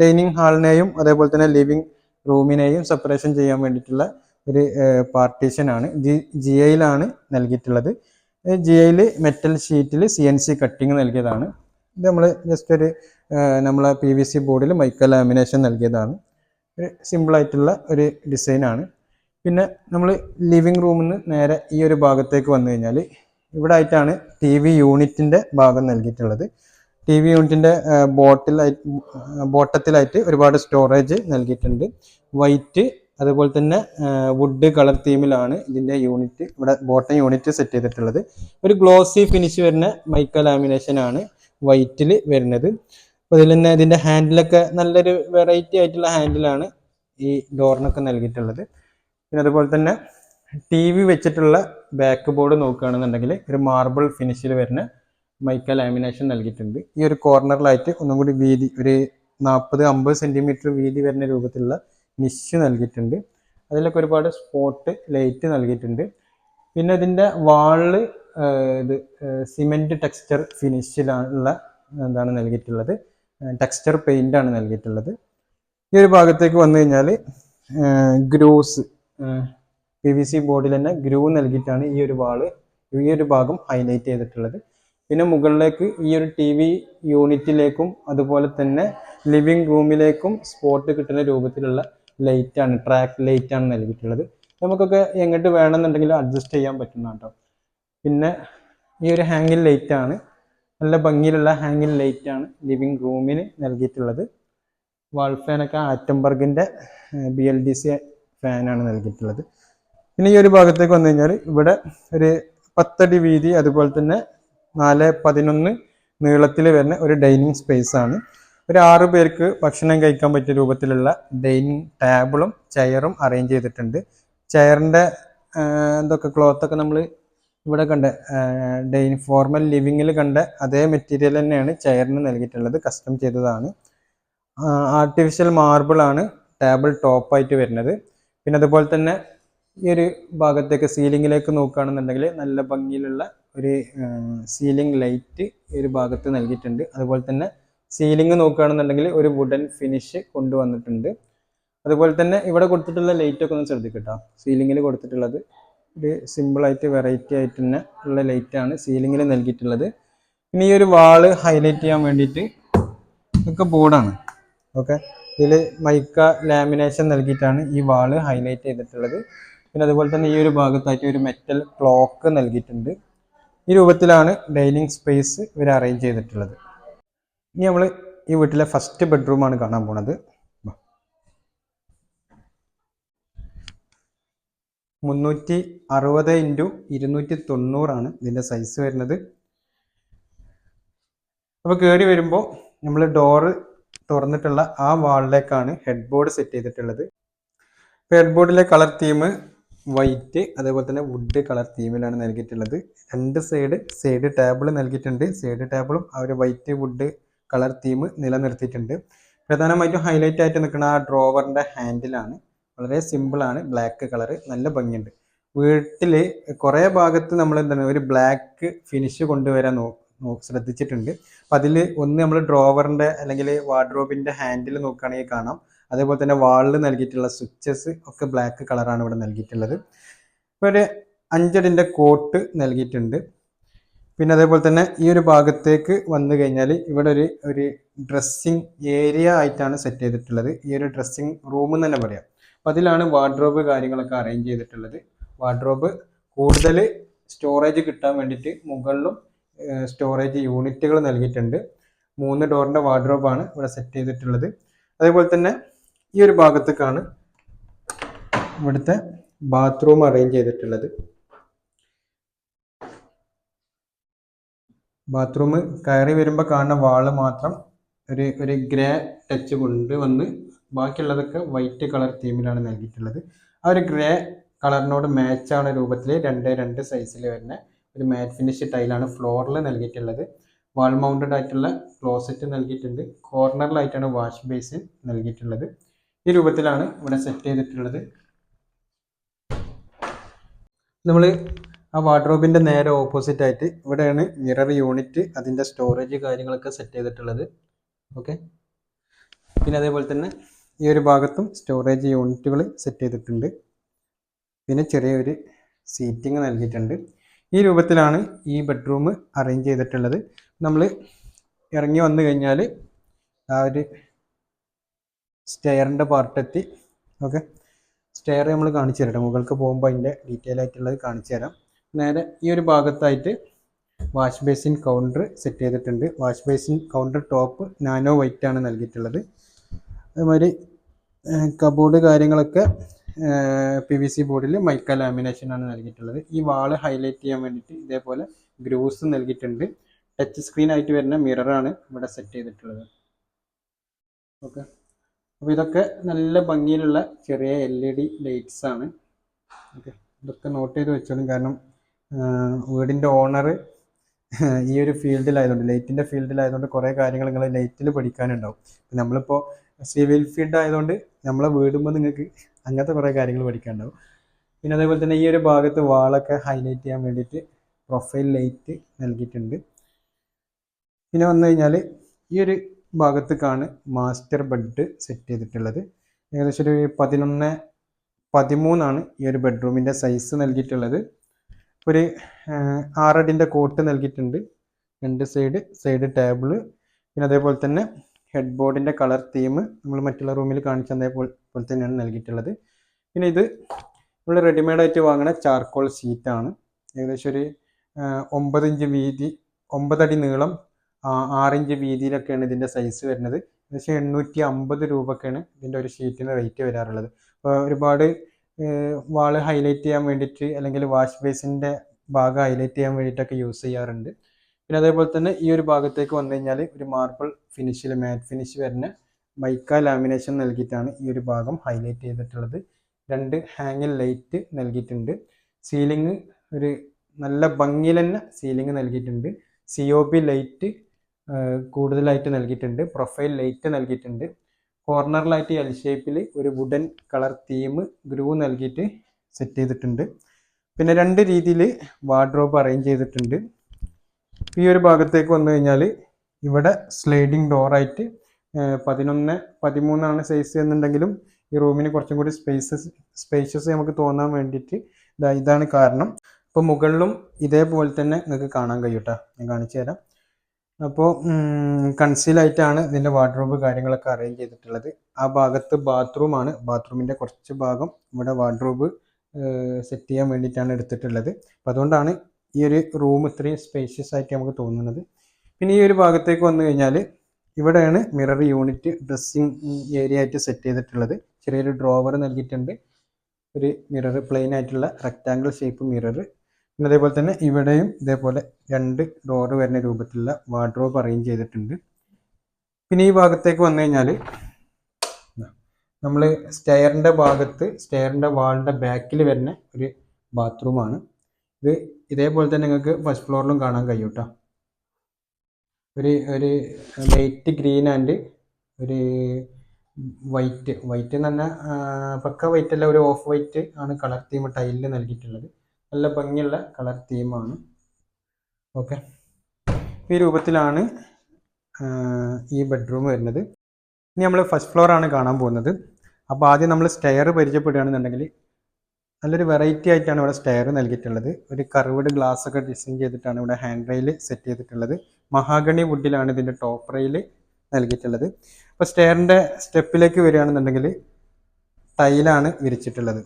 ഡൈനിങ് ഹാളിനെയും അതേപോലെ തന്നെ ലിവിങ് റൂമിനെയും സെപ്പറേഷൻ ചെയ്യാൻ വേണ്ടിയിട്ടുള്ള ഒരു പാർട്ടീഷനാണ് ജി ജി ഐയിലാണ് നൽകിയിട്ടുള്ളത്. ജി ഐയിൽ മെറ്റൽ ഷീറ്റിൽ സി എൻ സി കട്ടിങ് നൽകിയതാണ്. ഇത് നമ്മൾ ജസ്റ്റ് ഒരു നമ്മളെ പി വി സി ബോർഡിൽ മൈക്ക ലാമിനേഷൻ നൽകിയതാണ്. ഒരു സിമ്പിളായിട്ടുള്ള ഒരു ഡിസൈനാണ് പിന്നെ നമ്മൾ ലിവിങ് റൂമിൽ നിന്ന് നേരെ ഈ ഒരു ഭാഗത്തേക്ക് വന്നു കഴിഞ്ഞാൽ ഇവിടെ ആയിട്ടാണ് ടി വി യൂണിറ്റിന്റെ ഭാഗം നൽകിയിട്ടുള്ളത്. ടി വി യൂണിറ്റിന്റെ ബോട്ടിലായി ബോട്ടത്തിലായിട്ട് ഒരുപാട് സ്റ്റോറേജ് നൽകിയിട്ടുണ്ട്. വൈറ്റ് അതുപോലെ തന്നെ വുഡ് കളർ തീമിലാണ് ഇതിന്റെ യൂണിറ്റ് ഇവിടെ ബോട്ടം യൂണിറ്റ് സെറ്റ് ചെയ്തിട്ടുള്ളത്. ഒരു ഗ്ലോസി ഫിനിഷ് വരുന്ന മൈക്ക ലാമിനേഷൻ ആണ് വൈറ്റിൽ വരുന്നത്. അപ്പോൾ ഇതിൽ തന്നെ ഇതിന്റെ ഹാൻഡിലൊക്കെ നല്ലൊരു വെറൈറ്റി ആയിട്ടുള്ള ഹാൻഡിലാണ് ഈ ഡോറിനൊക്കെ നൽകിയിട്ടുള്ളത്. പിന്നെ അതുപോലെ തന്നെ ടി വി വെച്ചിട്ടുള്ള ബാക്ക് ബോർഡ് നോക്കുകയാണെന്നുണ്ടെങ്കിൽ ഒരു മാർബിൾ ഫിനിഷിൽ വരുന്ന മൈക്ക ലാമിനേഷൻ നൽകിയിട്ടുണ്ട്. ഈ ഒരു കോർണറിലായിട്ട് ഒന്നും കൂടി വീതി ഒരു നാൽപ്പത് അമ്പത് സെന്റിമീറ്റർ വീതി വരുന്ന രൂപത്തിലുള്ള നിഷ് നൽകിയിട്ടുണ്ട്. അതിലൊക്കെ ഒരുപാട് സ്പോട്ട് ലൈറ്റ് നൽകിയിട്ടുണ്ട്. പിന്നെ ഇതിന്റെ വാളിൽ ഇത് സിമെന്റ് ടെക്സ്ചർ ഫിനിഷിലുള്ള എന്താണ് നൽകിയിട്ടുള്ളത്? ടെക്സ്ചർ പെയിന്റ് ആണ് നൽകിയിട്ടുള്ളത്. ഈ ഒരു ഭാഗത്തേക്ക് വന്നു കഴിഞ്ഞാൽ ഗ്രൂസ് പി വി സി ബോർഡിൽ തന്നെ ഗ്രൂവ് നൽകിയിട്ടാണ് ഈ ഒരു വാൾ ഈ ഒരു ഭാഗം ഹൈലൈറ്റ് ചെയ്തിട്ടുള്ളത്. പിന്നെ മുകളിലേക്ക് ഈ ഒരു ടി വി യൂണിറ്റിലേക്കും അതുപോലെ തന്നെ ലിവിങ് റൂമിലേക്കും സ്പോട്ട് കിട്ടുന്ന രൂപത്തിലുള്ള ലൈറ്റാണ് ട്രാക്ക് ലൈറ്റാണ് നൽകിയിട്ടുള്ളത്. നമുക്കൊക്കെ എങ്ങോട്ട് വേണമെന്നുണ്ടെങ്കിലും അഡ്ജസ്റ്റ് ചെയ്യാൻ പറ്റുന്ന കേട്ടോ പിന്നെ ഈ ഒരു ഹാങ്ങിൽ ലൈറ്റാണ് നല്ല ഭംഗിയിലുള്ള ഹാങ്ങിൽ ലൈറ്റാണ് ലിവിങ് റൂമിന് നൽകിയിട്ടുള്ളത്. വാൾ ഫാനൊക്കെ ആറ്റംബർഗിന്റെ ബി എൽ ഡി സി ഫാനാണ് നൽകിയിട്ടുള്ളത്. പിന്നെ ഈ ഒരു ഭാഗത്തേക്ക് വന്നു കഴിഞ്ഞാൽ ഇവിടെ ഒരു പത്തടി വീതി അതുപോലെ തന്നെ നാല് പതിനൊന്ന് നീളത്തിൽ വരുന്ന ഒരു ഡൈനിങ് സ്പേസ് ആണ്. ഒരു ആറ് പേർക്ക് ഭക്ഷണം കഴിക്കാൻ പറ്റിയ രൂപത്തിലുള്ള ഡൈനിങ് ടേബിളും ചെയറും അറേഞ്ച് ചെയ്തിട്ടുണ്ട്. ചെയറിന്റെ എന്തൊക്കെ ക്ലോത്തൊക്കെ നമ്മൾ ഇവിടെ കണ്ട ഡൈനിങ് ഫോർമൽ ലിവിങ്ങിൽ കണ്ട അതേ മെറ്റീരിയൽ തന്നെയാണ് ചെയറിന് നൽകിയിട്ടുള്ളത് കസ്റ്റം ചെയ്തതാണ്. ആർട്ടിഫിഷ്യൽ മാർബിളാണ് ടേബിൾ ടോപ്പായിട്ട് വരുന്നത്. പിന്നെ അതുപോലെ തന്നെ ഈ ഒരു ഭാഗത്തേക്ക് സീലിങ്ങിലേക്ക് നോക്കുകയാണെന്നുണ്ടെങ്കിൽ നല്ല ഭംഗിയിലുള്ള ഒരു സീലിംഗ് ലൈറ്റ് ഈ ഒരു ഭാഗത്ത് നൽകിയിട്ടുണ്ട്. അതുപോലെ തന്നെ സീലിംഗ് നോക്കുകയാണെന്നുണ്ടെങ്കിൽ ഒരു വുഡൻ ഫിനിഷ് കൊണ്ടുവന്നിട്ടുണ്ട്. അതുപോലെ തന്നെ ഇവിടെ കൊടുത്തിട്ടുള്ള ലൈറ്റൊക്കെ ഒന്ന് ശ്രദ്ധിക്കട്ടോ. സീലിംഗിൽ കൊടുത്തിട്ടുള്ളത് ഒരു സിമ്പിളായിട്ട് വെറൈറ്റി ആയിട്ട് തന്നെ ഉള്ള ലൈറ്റാണ് സീലിംഗിൽ നൽകിയിട്ടുള്ളത്. പിന്നെ ഈ ഒരു വാൾ ഹൈലൈറ്റ് ചെയ്യാൻ വേണ്ടിയിട്ട് ഇതൊക്കെ ബോർഡാണ് ഓക്കെ ഇതിൽ മൈക്ക ലാമിനേഷൻ നൽകിയിട്ടാണ് ഈ വാൾ ഹൈലൈറ്റ് ചെയ്തിട്ടുള്ളത്. പിന്നെ അതുപോലെ തന്നെ ഈ ഒരു ഭാഗത്തായിട്ട് ഒരു മെറ്റൽ ക്ലോക്ക് നൽകിയിട്ടുണ്ട്. ഈ രൂപത്തിലാണ് ഡൈനിങ് സ്പേസ് ഇവർ അറേഞ്ച് ചെയ്തിട്ടുള്ളത്. ഇനി നമ്മൾ ഈ വീട്ടിലെ ഫസ്റ്റ് ബെഡ്റൂമാണ് കാണാൻ പോണത്. മുന്നൂറ്റി അറുപത് ഇന്റു ഇരുന്നൂറ്റി തൊണ്ണൂറാണ് ഇതിന്റെ സൈസ് വരുന്നത്. അപ്പോൾ കയറി വരുമ്പോൾ നമ്മൾ ഡോറ് തുറന്നിട്ടുള്ള ആ വാളിലേക്കാണ് ഹെഡ് ബോർഡ് സെറ്റ് ചെയ്തിട്ടുള്ളത്. ഹെഡ് ബോർഡിലെ കളർ തീം വൈറ്റ് അതേപോലെ തന്നെ വുഡ് കളർ തീമിലാണ് നൽകിയിട്ടുള്ളത്. രണ്ട് സൈഡ് സൈഡ് ടേബിൾ നൽകിയിട്ടുണ്ട്. സൈഡ് ടേബിളും ആ ഒരു വൈറ്റ് വുഡ് കളർ തീം നിലനിർത്തിയിട്ടുണ്ട്. പ്രധാനമായിട്ടും ഹൈലൈറ്റ് ആയിട്ട് നിൽക്കുന്ന ആ ഡ്രോവറിന്റെ ഹാൻഡിലാണ് വളരെ സിമ്പിളാണ് ബ്ലാക്ക് കളർ നല്ല ഭംഗിയുണ്ട്. വീട്ടിൽ കുറേ ഭാഗത്ത് നമ്മൾ എന്താണ് ഒരു ബ്ലാക്ക് ഫിനിഷ് കൊണ്ടുവരാൻ നോ ശ്രദ്ധിച്ചിട്ടുണ്ട്. അപ്പം അതിൽ ഒന്ന് നമ്മൾ ഡ്രോവറിന്റെ അല്ലെങ്കിൽ വാർഡ്രോബിന്റെ ഹാൻഡിൽ നോക്കുകയാണെങ്കിൽ കാണാം. അതേപോലെ തന്നെ വാളിൽ നൽകിയിട്ടുള്ള സ്വിച്ചസ് ഒക്കെ ബ്ലാക്ക് കളറാണ് ഇവിടെ നൽകിയിട്ടുള്ളത്. ഇപ്പോൾ ഒരു അഞ്ചടിന്റെ കോട്ട് നൽകിയിട്ടുണ്ട്. പിന്നെ അതേപോലെ തന്നെ ഈ ഒരു ഭാഗത്തേക്ക് വന്നു കഴിഞ്ഞാൽ ഇവിടെ ഒരു ഒരു ഡ്രസ്സിങ് ഏരിയ ആയിട്ടാണ് സെറ്റ് ചെയ്തിട്ടുള്ളത്. ഈ ഒരു ഡ്രസ്സിങ് റൂം എന്ന് തന്നെ പറയാം. അപ്പോൾ അതിലാണ് വാർഡ്രോബ് കാര്യങ്ങളൊക്കെ അറേഞ്ച് ചെയ്തിട്ടുള്ളത്. വാർഡ്രോബ് കൂടുതൽ സ്റ്റോറേജ് കിട്ടാൻ വേണ്ടിയിട്ട് മുകളിലും സ്റ്റോറേജ് യൂണിറ്റുകൾ നൽകിയിട്ടുണ്ട്. മൂന്ന് ഡോറിന്റെ വാർഡ്രോബാണ് ഇവിടെ സെറ്റ് ചെയ്തിട്ടുള്ളത്. അതേപോലെ തന്നെ ഈ ഒരു ഭാഗത്തേക്കാണ് ഇവിടുത്തെ ബാത്റൂം അറേഞ്ച് ചെയ്തിട്ടുള്ളത്. ബാത്റൂം കയറി വരുമ്പോൾ കാണുന്ന വാൾ മാത്രം ഒരു ഒരു ഗ്രേ ടച്ച് കൊണ്ട് വന്ന് ബാക്കിയുള്ളതൊക്കെ വൈറ്റ് കളർ തീമിലാണ് നൽകിയിട്ടുള്ളത്. ആ ഒരു ഗ്രേ കളറിനോട് മാച്ച് ആവുന്ന രൂപത്തിൽ രണ്ട് രണ്ട് സൈസിൽ വരുന്ന ഒരു മാറ്റ് ഫിനിഷ് ടൈലാണ് ഫ്ലോറിൽ നൽകിയിട്ടുള്ളത്. വാൾ മൗണ്ടഡ് ആയിട്ടുള്ള ക്ലോസറ്റ് നൽകിയിട്ടുണ്ട്. കോർണറിലായിട്ടാണ് വാഷ് ബേസിൻ നൽകിയിട്ടുള്ളത്. ഈ രൂപത്തിലാണ് ഇവിടെ സെറ്റ് ചെയ്തിട്ടുള്ളത്. നമ്മൾ ആ വാർഡ്രോബിന്റെ നേരെ ഓപ്പോസിറ്റ് ആയിട്ട് ഇവിടെയാണ് മിറർ യൂണിറ്റ് അതിന്റെ സ്റ്റോറേജ് കാര്യങ്ങളൊക്കെ സെറ്റ് ചെയ്തിട്ടുള്ളത്. ഓക്കെ പിന്നെ അതേപോലെ തന്നെ ഈ ഒരു ഭാഗത്തും സ്റ്റോറേജ് യൂണിറ്റുകൾ സെറ്റ് ചെയ്തിട്ടുണ്ട്. പിന്നെ ചെറിയൊരു സീറ്റിംഗ് നൽകിയിട്ടുണ്ട്. ഈ രൂപത്തിലാണ് ഈ ബെഡ്റൂം അറേഞ്ച് ചെയ്തിട്ടുള്ളത്. നമ്മൾ ഇറങ്ങി വന്നു കഴിഞ്ഞാൽ ആ ഒരു സ്റ്റെയറിന്റെ പാർട്ടെത്തി. ഓക്കെ. സ്റ്റെയർ നമ്മൾ കാണിച്ചു തരാം മുകൾക്ക് പോകുമ്പോൾ അതിന്റെ ഡീറ്റെയിൽ ആയിട്ടുള്ളത് കാണിച്ചു തരാം. നേരെ ഈ ഒരു ഭാഗത്തായിട്ട് വാഷ് ബേസിൻ കൗണ്ടർ സെറ്റ് ചെയ്തിട്ടുണ്ട്. Wash basin counter top nano white ആണ് നൽകിയിട്ടുള്ളത്. അതുമാതിരി കബോർഡ് കാര്യങ്ങളൊക്കെ പി വി സി ബോർഡിൽ മൈക്ക ലാമിനേഷൻ ആണ് നൽകിയിട്ടുള്ളത്. ഈ വാൾ ഹൈലൈറ്റ് ചെയ്യാൻ വേണ്ടിയിട്ട് ഇതേപോലെ ഗ്രൂസ് നൽകിയിട്ടുണ്ട്. ടച്ച് സ്ക്രീൻ ആയിട്ട് വരുന്ന മിററാണ് ഇവിടെ സെറ്റ് ചെയ്തിട്ടുള്ളത്. ഓക്കെ. അപ്പോൾ ഇതൊക്കെ നല്ല ഭംഗിയിലുള്ള ചെറിയ എൽ ഇ ഡി ലൈറ്റ്സ് ആണ്. ഓക്കെ. ഇതൊക്കെ നോട്ട് ചെയ്ത് വെച്ചോളും. കാരണം വീടിന്റെ ഓണർ ഈ ഒരു ഫീൽഡിലായതുകൊണ്ട് ലൈറ്റിന്റെ ഫീൽഡിലായതുകൊണ്ട് കുറേ കാര്യങ്ങൾ നിങ്ങൾ ലൈറ്റിൽ പഠിക്കാനുണ്ടാവും. നമ്മളിപ്പോൾ സിവിൽ ഫീൽഡ് ആയതുകൊണ്ട് നമ്മളെ വീടുമ്പോൾ നിങ്ങൾക്ക് അങ്ങനത്തെ കുറേ കാര്യങ്ങൾ പഠിക്കാനുണ്ടാവും. പിന്നെ അതേപോലെ തന്നെ ഈ ഒരു ഭാഗത്ത് വാളൊക്കെ ഹൈലൈറ്റ് ചെയ്യാൻ വേണ്ടിയിട്ട് പ്രൊഫൈൽ ലൈറ്റ് നൽകിയിട്ടുണ്ട്. പിന്നെ വന്നു കഴിഞ്ഞാൽ ഈ ഒരു ഭാഗത്തേക്കാണ് മാസ്റ്റർ ബെഡ് സെറ്റ് ചെയ്തിട്ടുള്ളത്. ഏകദേശം ഒരു പതിനൊന്ന് പതിമൂന്നാണ് ഈ ഒരു ബെഡ്റൂമിന്റെ സൈസ് നൽകിയിട്ടുള്ളത്. ഒരു ആറടിന്റെ കോട്ട് നൽകിയിട്ടുണ്ട്. രണ്ട് സൈഡ് സൈഡ് ടേബിൾ പിന്നെ അതേപോലെ തന്നെ ഹെഡ് ബോർഡിന്റെ കളർ തീം നമ്മൾ മറ്റുള്ള റൂമിൽ കാണിച്ച അതേപോലെ പോലെ തന്നെയാണ് നൽകിയിട്ടുള്ളത്. പിന്നെ ഇത് നമ്മൾ റെഡിമെയ്ഡായിട്ട് വാങ്ങുന്ന ചാർക്കോൾ ഷീറ്റാണ് ഏകദേശം ഒരു ഒമ്പത് ഇഞ്ച് വീതി ഒമ്പതടി നീളം ആറിഞ്ച് വീതിയിലൊക്കെയാണ് ഇതിന്റെ സൈസ് വരുന്നത്. ഏകദേശം എണ്ണൂറ്റി അമ്പത് രൂപക്കാണ് ഇതിന്റെ ഒരു ഷീറ്റിന് റേറ്റ് വരാറുള്ളത്. അപ്പോൾ ഒരുപാട് വാൾ ഹൈലൈറ്റ് ചെയ്യാൻ വേണ്ടിയിട്ട് അല്ലെങ്കിൽ വാഷ് ബേസിന്റെ ഭാഗം ഹൈലൈറ്റ് ചെയ്യാൻ വേണ്ടിയിട്ടൊക്കെ യൂസ് ചെയ്യാറുണ്ട്. പിന്നെ അതേപോലെ തന്നെ ഈ ഒരു ഭാഗത്തേക്ക് വന്നു കഴിഞ്ഞാൽ ഒരു മാർബിൾ ഫിനിഷിൽ മാറ്റ് ഫിനിഷ് വരുന്ന മൈക്ക ലാമിനേഷൻ നൽകിയിട്ടാണ് ഈ ഒരു ഭാഗം ഹൈലൈറ്റ് ചെയ്തിട്ടുള്ളത്. രണ്ട് ഹാങ്ങിൽ ലൈറ്റ് നൽകിയിട്ടുണ്ട്. സീലിംഗ് ഒരു നല്ല ഭംഗിയിൽ തന്നെ സീലിംഗ് നൽകിയിട്ടുണ്ട്. സി ഒ പി ലൈറ്റ് കൂടുതലായിട്ട് നൽകിയിട്ടുണ്ട്. പ്രൊഫൈൽ ലൈറ്റ് നൽകിയിട്ടുണ്ട്. കോർണറിലായിട്ട് എൽ ഷേപ്പിൽ ഒരു വുഡൻ കളർ തീം ഗ്രൂ നൽകിയിട്ട് സെറ്റ് ചെയ്തിട്ടുണ്ട്. പിന്നെ രണ്ട് രീതിയിൽ വാർഡ്രോബ് അറേഞ്ച് ചെയ്തിട്ടുണ്ട്. ഈ ഒരു ഭാഗത്തേക്ക് വന്നു കഴിഞ്ഞാൽ ഇവിടെ സ്ലൈഡിങ് ഡോറായിട്ട് പതിനൊന്ന് പതിമൂന്നാണ് സൈസ് എന്നുണ്ടെങ്കിലും ഈ റൂമിന് കുറച്ചും കൂടി സ്പേസസ് സ്പേഷ്യസ് നമുക്ക് തോന്നാൻ വേണ്ടിയിട്ട് ഇതാ ഇതാണ് കാരണം. അപ്പോൾ മുകളിലും ഇതേപോലെ തന്നെ നിങ്ങൾക്ക് കാണാൻ കഴിയും കേട്ടോ. ഞാൻ കാണിച്ചു തരാം അപ്പോൾ കൺസീലായിട്ടാണ് ഇതിന്റെ വാർഡ്രോബ് കാര്യങ്ങളൊക്കെ അറേഞ്ച് ചെയ്തിട്ടുള്ളത്. ആ ഭാഗത്ത് ബാത്റൂമാണ് ബാത്റൂമിന്റെ കുറച്ച് ഭാഗം ഇവിടെ വാർഡ്രോബ് സെറ്റ് ചെയ്യാൻ വേണ്ടിയിട്ടാണ് എടുത്തിട്ടുള്ളത്. അപ്പോൾ അതുകൊണ്ടാണ് ഈ ഒരു റൂം ഇത്രയും സ്പേഷ്യസ് ആയിട്ട് നമുക്ക് തോന്നുന്നത്. പിന്നെ ഈ ഒരു ഭാഗത്തേക്ക് വന്നു കഴിഞ്ഞാൽ ഇവിടെയാണ് മിറർ യൂണിറ്റ് ഡ്രസ്സിങ് ഏരിയ ആയിട്ട് സെറ്റ് ചെയ്തിട്ടുള്ളത്. ചെറിയൊരു ഡ്രോവർ നൽകിയിട്ടുണ്ട്. ഒരു മിറർ പ്ലെയിൻ ആയിട്ടുള്ള റെക്റ്റാങ്കിൾ ഷേപ്പ് മിറർ പിന്നെ അതേപോലെ തന്നെ ഇവിടെയും ഇതേപോലെ രണ്ട് ഡോറ് വരുന്ന രൂപത്തിലുള്ള വാർഡ്രോബ് അറേഞ്ച് ചെയ്തിട്ടുണ്ട്. പിന്നെ ഈ ഭാഗത്തേക്ക് വന്നു കഴിഞ്ഞാൽ നമ്മൾ സ്റ്റെയറിന്റെ ഭാഗത്ത് സ്റ്റെയറിന്റെ വാളിന്റെ ബാക്കിൽ വരുന്ന ഒരു ബാത്റൂമാണ് ഇത് ഇതേപോലെ തന്നെ നിങ്ങൾക്ക് ഫസ്റ്റ് ഫ്ലോറിലും കാണാൻ കഴിയും കേട്ടോ ഒരു ഒരു ലൈറ്റ് ഗ്രീൻ ആൻഡ് ഒരു വൈറ്റ് വൈറ്റ് എന്ന് പറഞ്ഞാൽ പക്ക വൈറ്റ് അല്ല ഒരു ഓഫ് വൈറ്റ് ആണ് കളർ തീം ടൈലിൽ നൽകിയിട്ടുള്ളത്. നല്ല ഭംഗിയുള്ള കളർ തീമാണ് ഓക്കെ ഈ രൂപത്തിലാണ് ഈ ബെഡ്റൂം വരുന്നത്. ഇനി നമ്മൾ ഫസ്റ്റ് ഫ്ലോറാണ് കാണാൻ പോകുന്നത്. അപ്പോൾ ആദ്യം നമ്മൾ സ്റ്റെയർ പരിചയപ്പെടുകയാണെന്നുണ്ടെങ്കിൽ നല്ലൊരു വെറൈറ്റി ആയിട്ടാണ് ഇവിടെ സ്റ്റെയർ നൽകിയിട്ടുള്ളത്. ഒരു കർവ്ഡ് ഗ്ലാസ് ഒക്കെ ഡിസൈൻ ചെയ്തിട്ടാണ് ഇവിടെ ഹാൻഡ് റെയിൽ സെറ്റ് ചെയ്തിട്ടുള്ളത്. മഹാഗണി വുഡിലാണ് ഇതിന്റെ ടോപ്പ് റെയിൽ നൽകിയിട്ടുള്ളത്. അപ്പോൾ സ്റ്റെയറിന്റെ സ്റ്റെപ്പിലേക്ക് വരികയാണെന്നുണ്ടെങ്കിൽ ടൈലാണ് വിരിച്ചിട്ടുള്ളത്.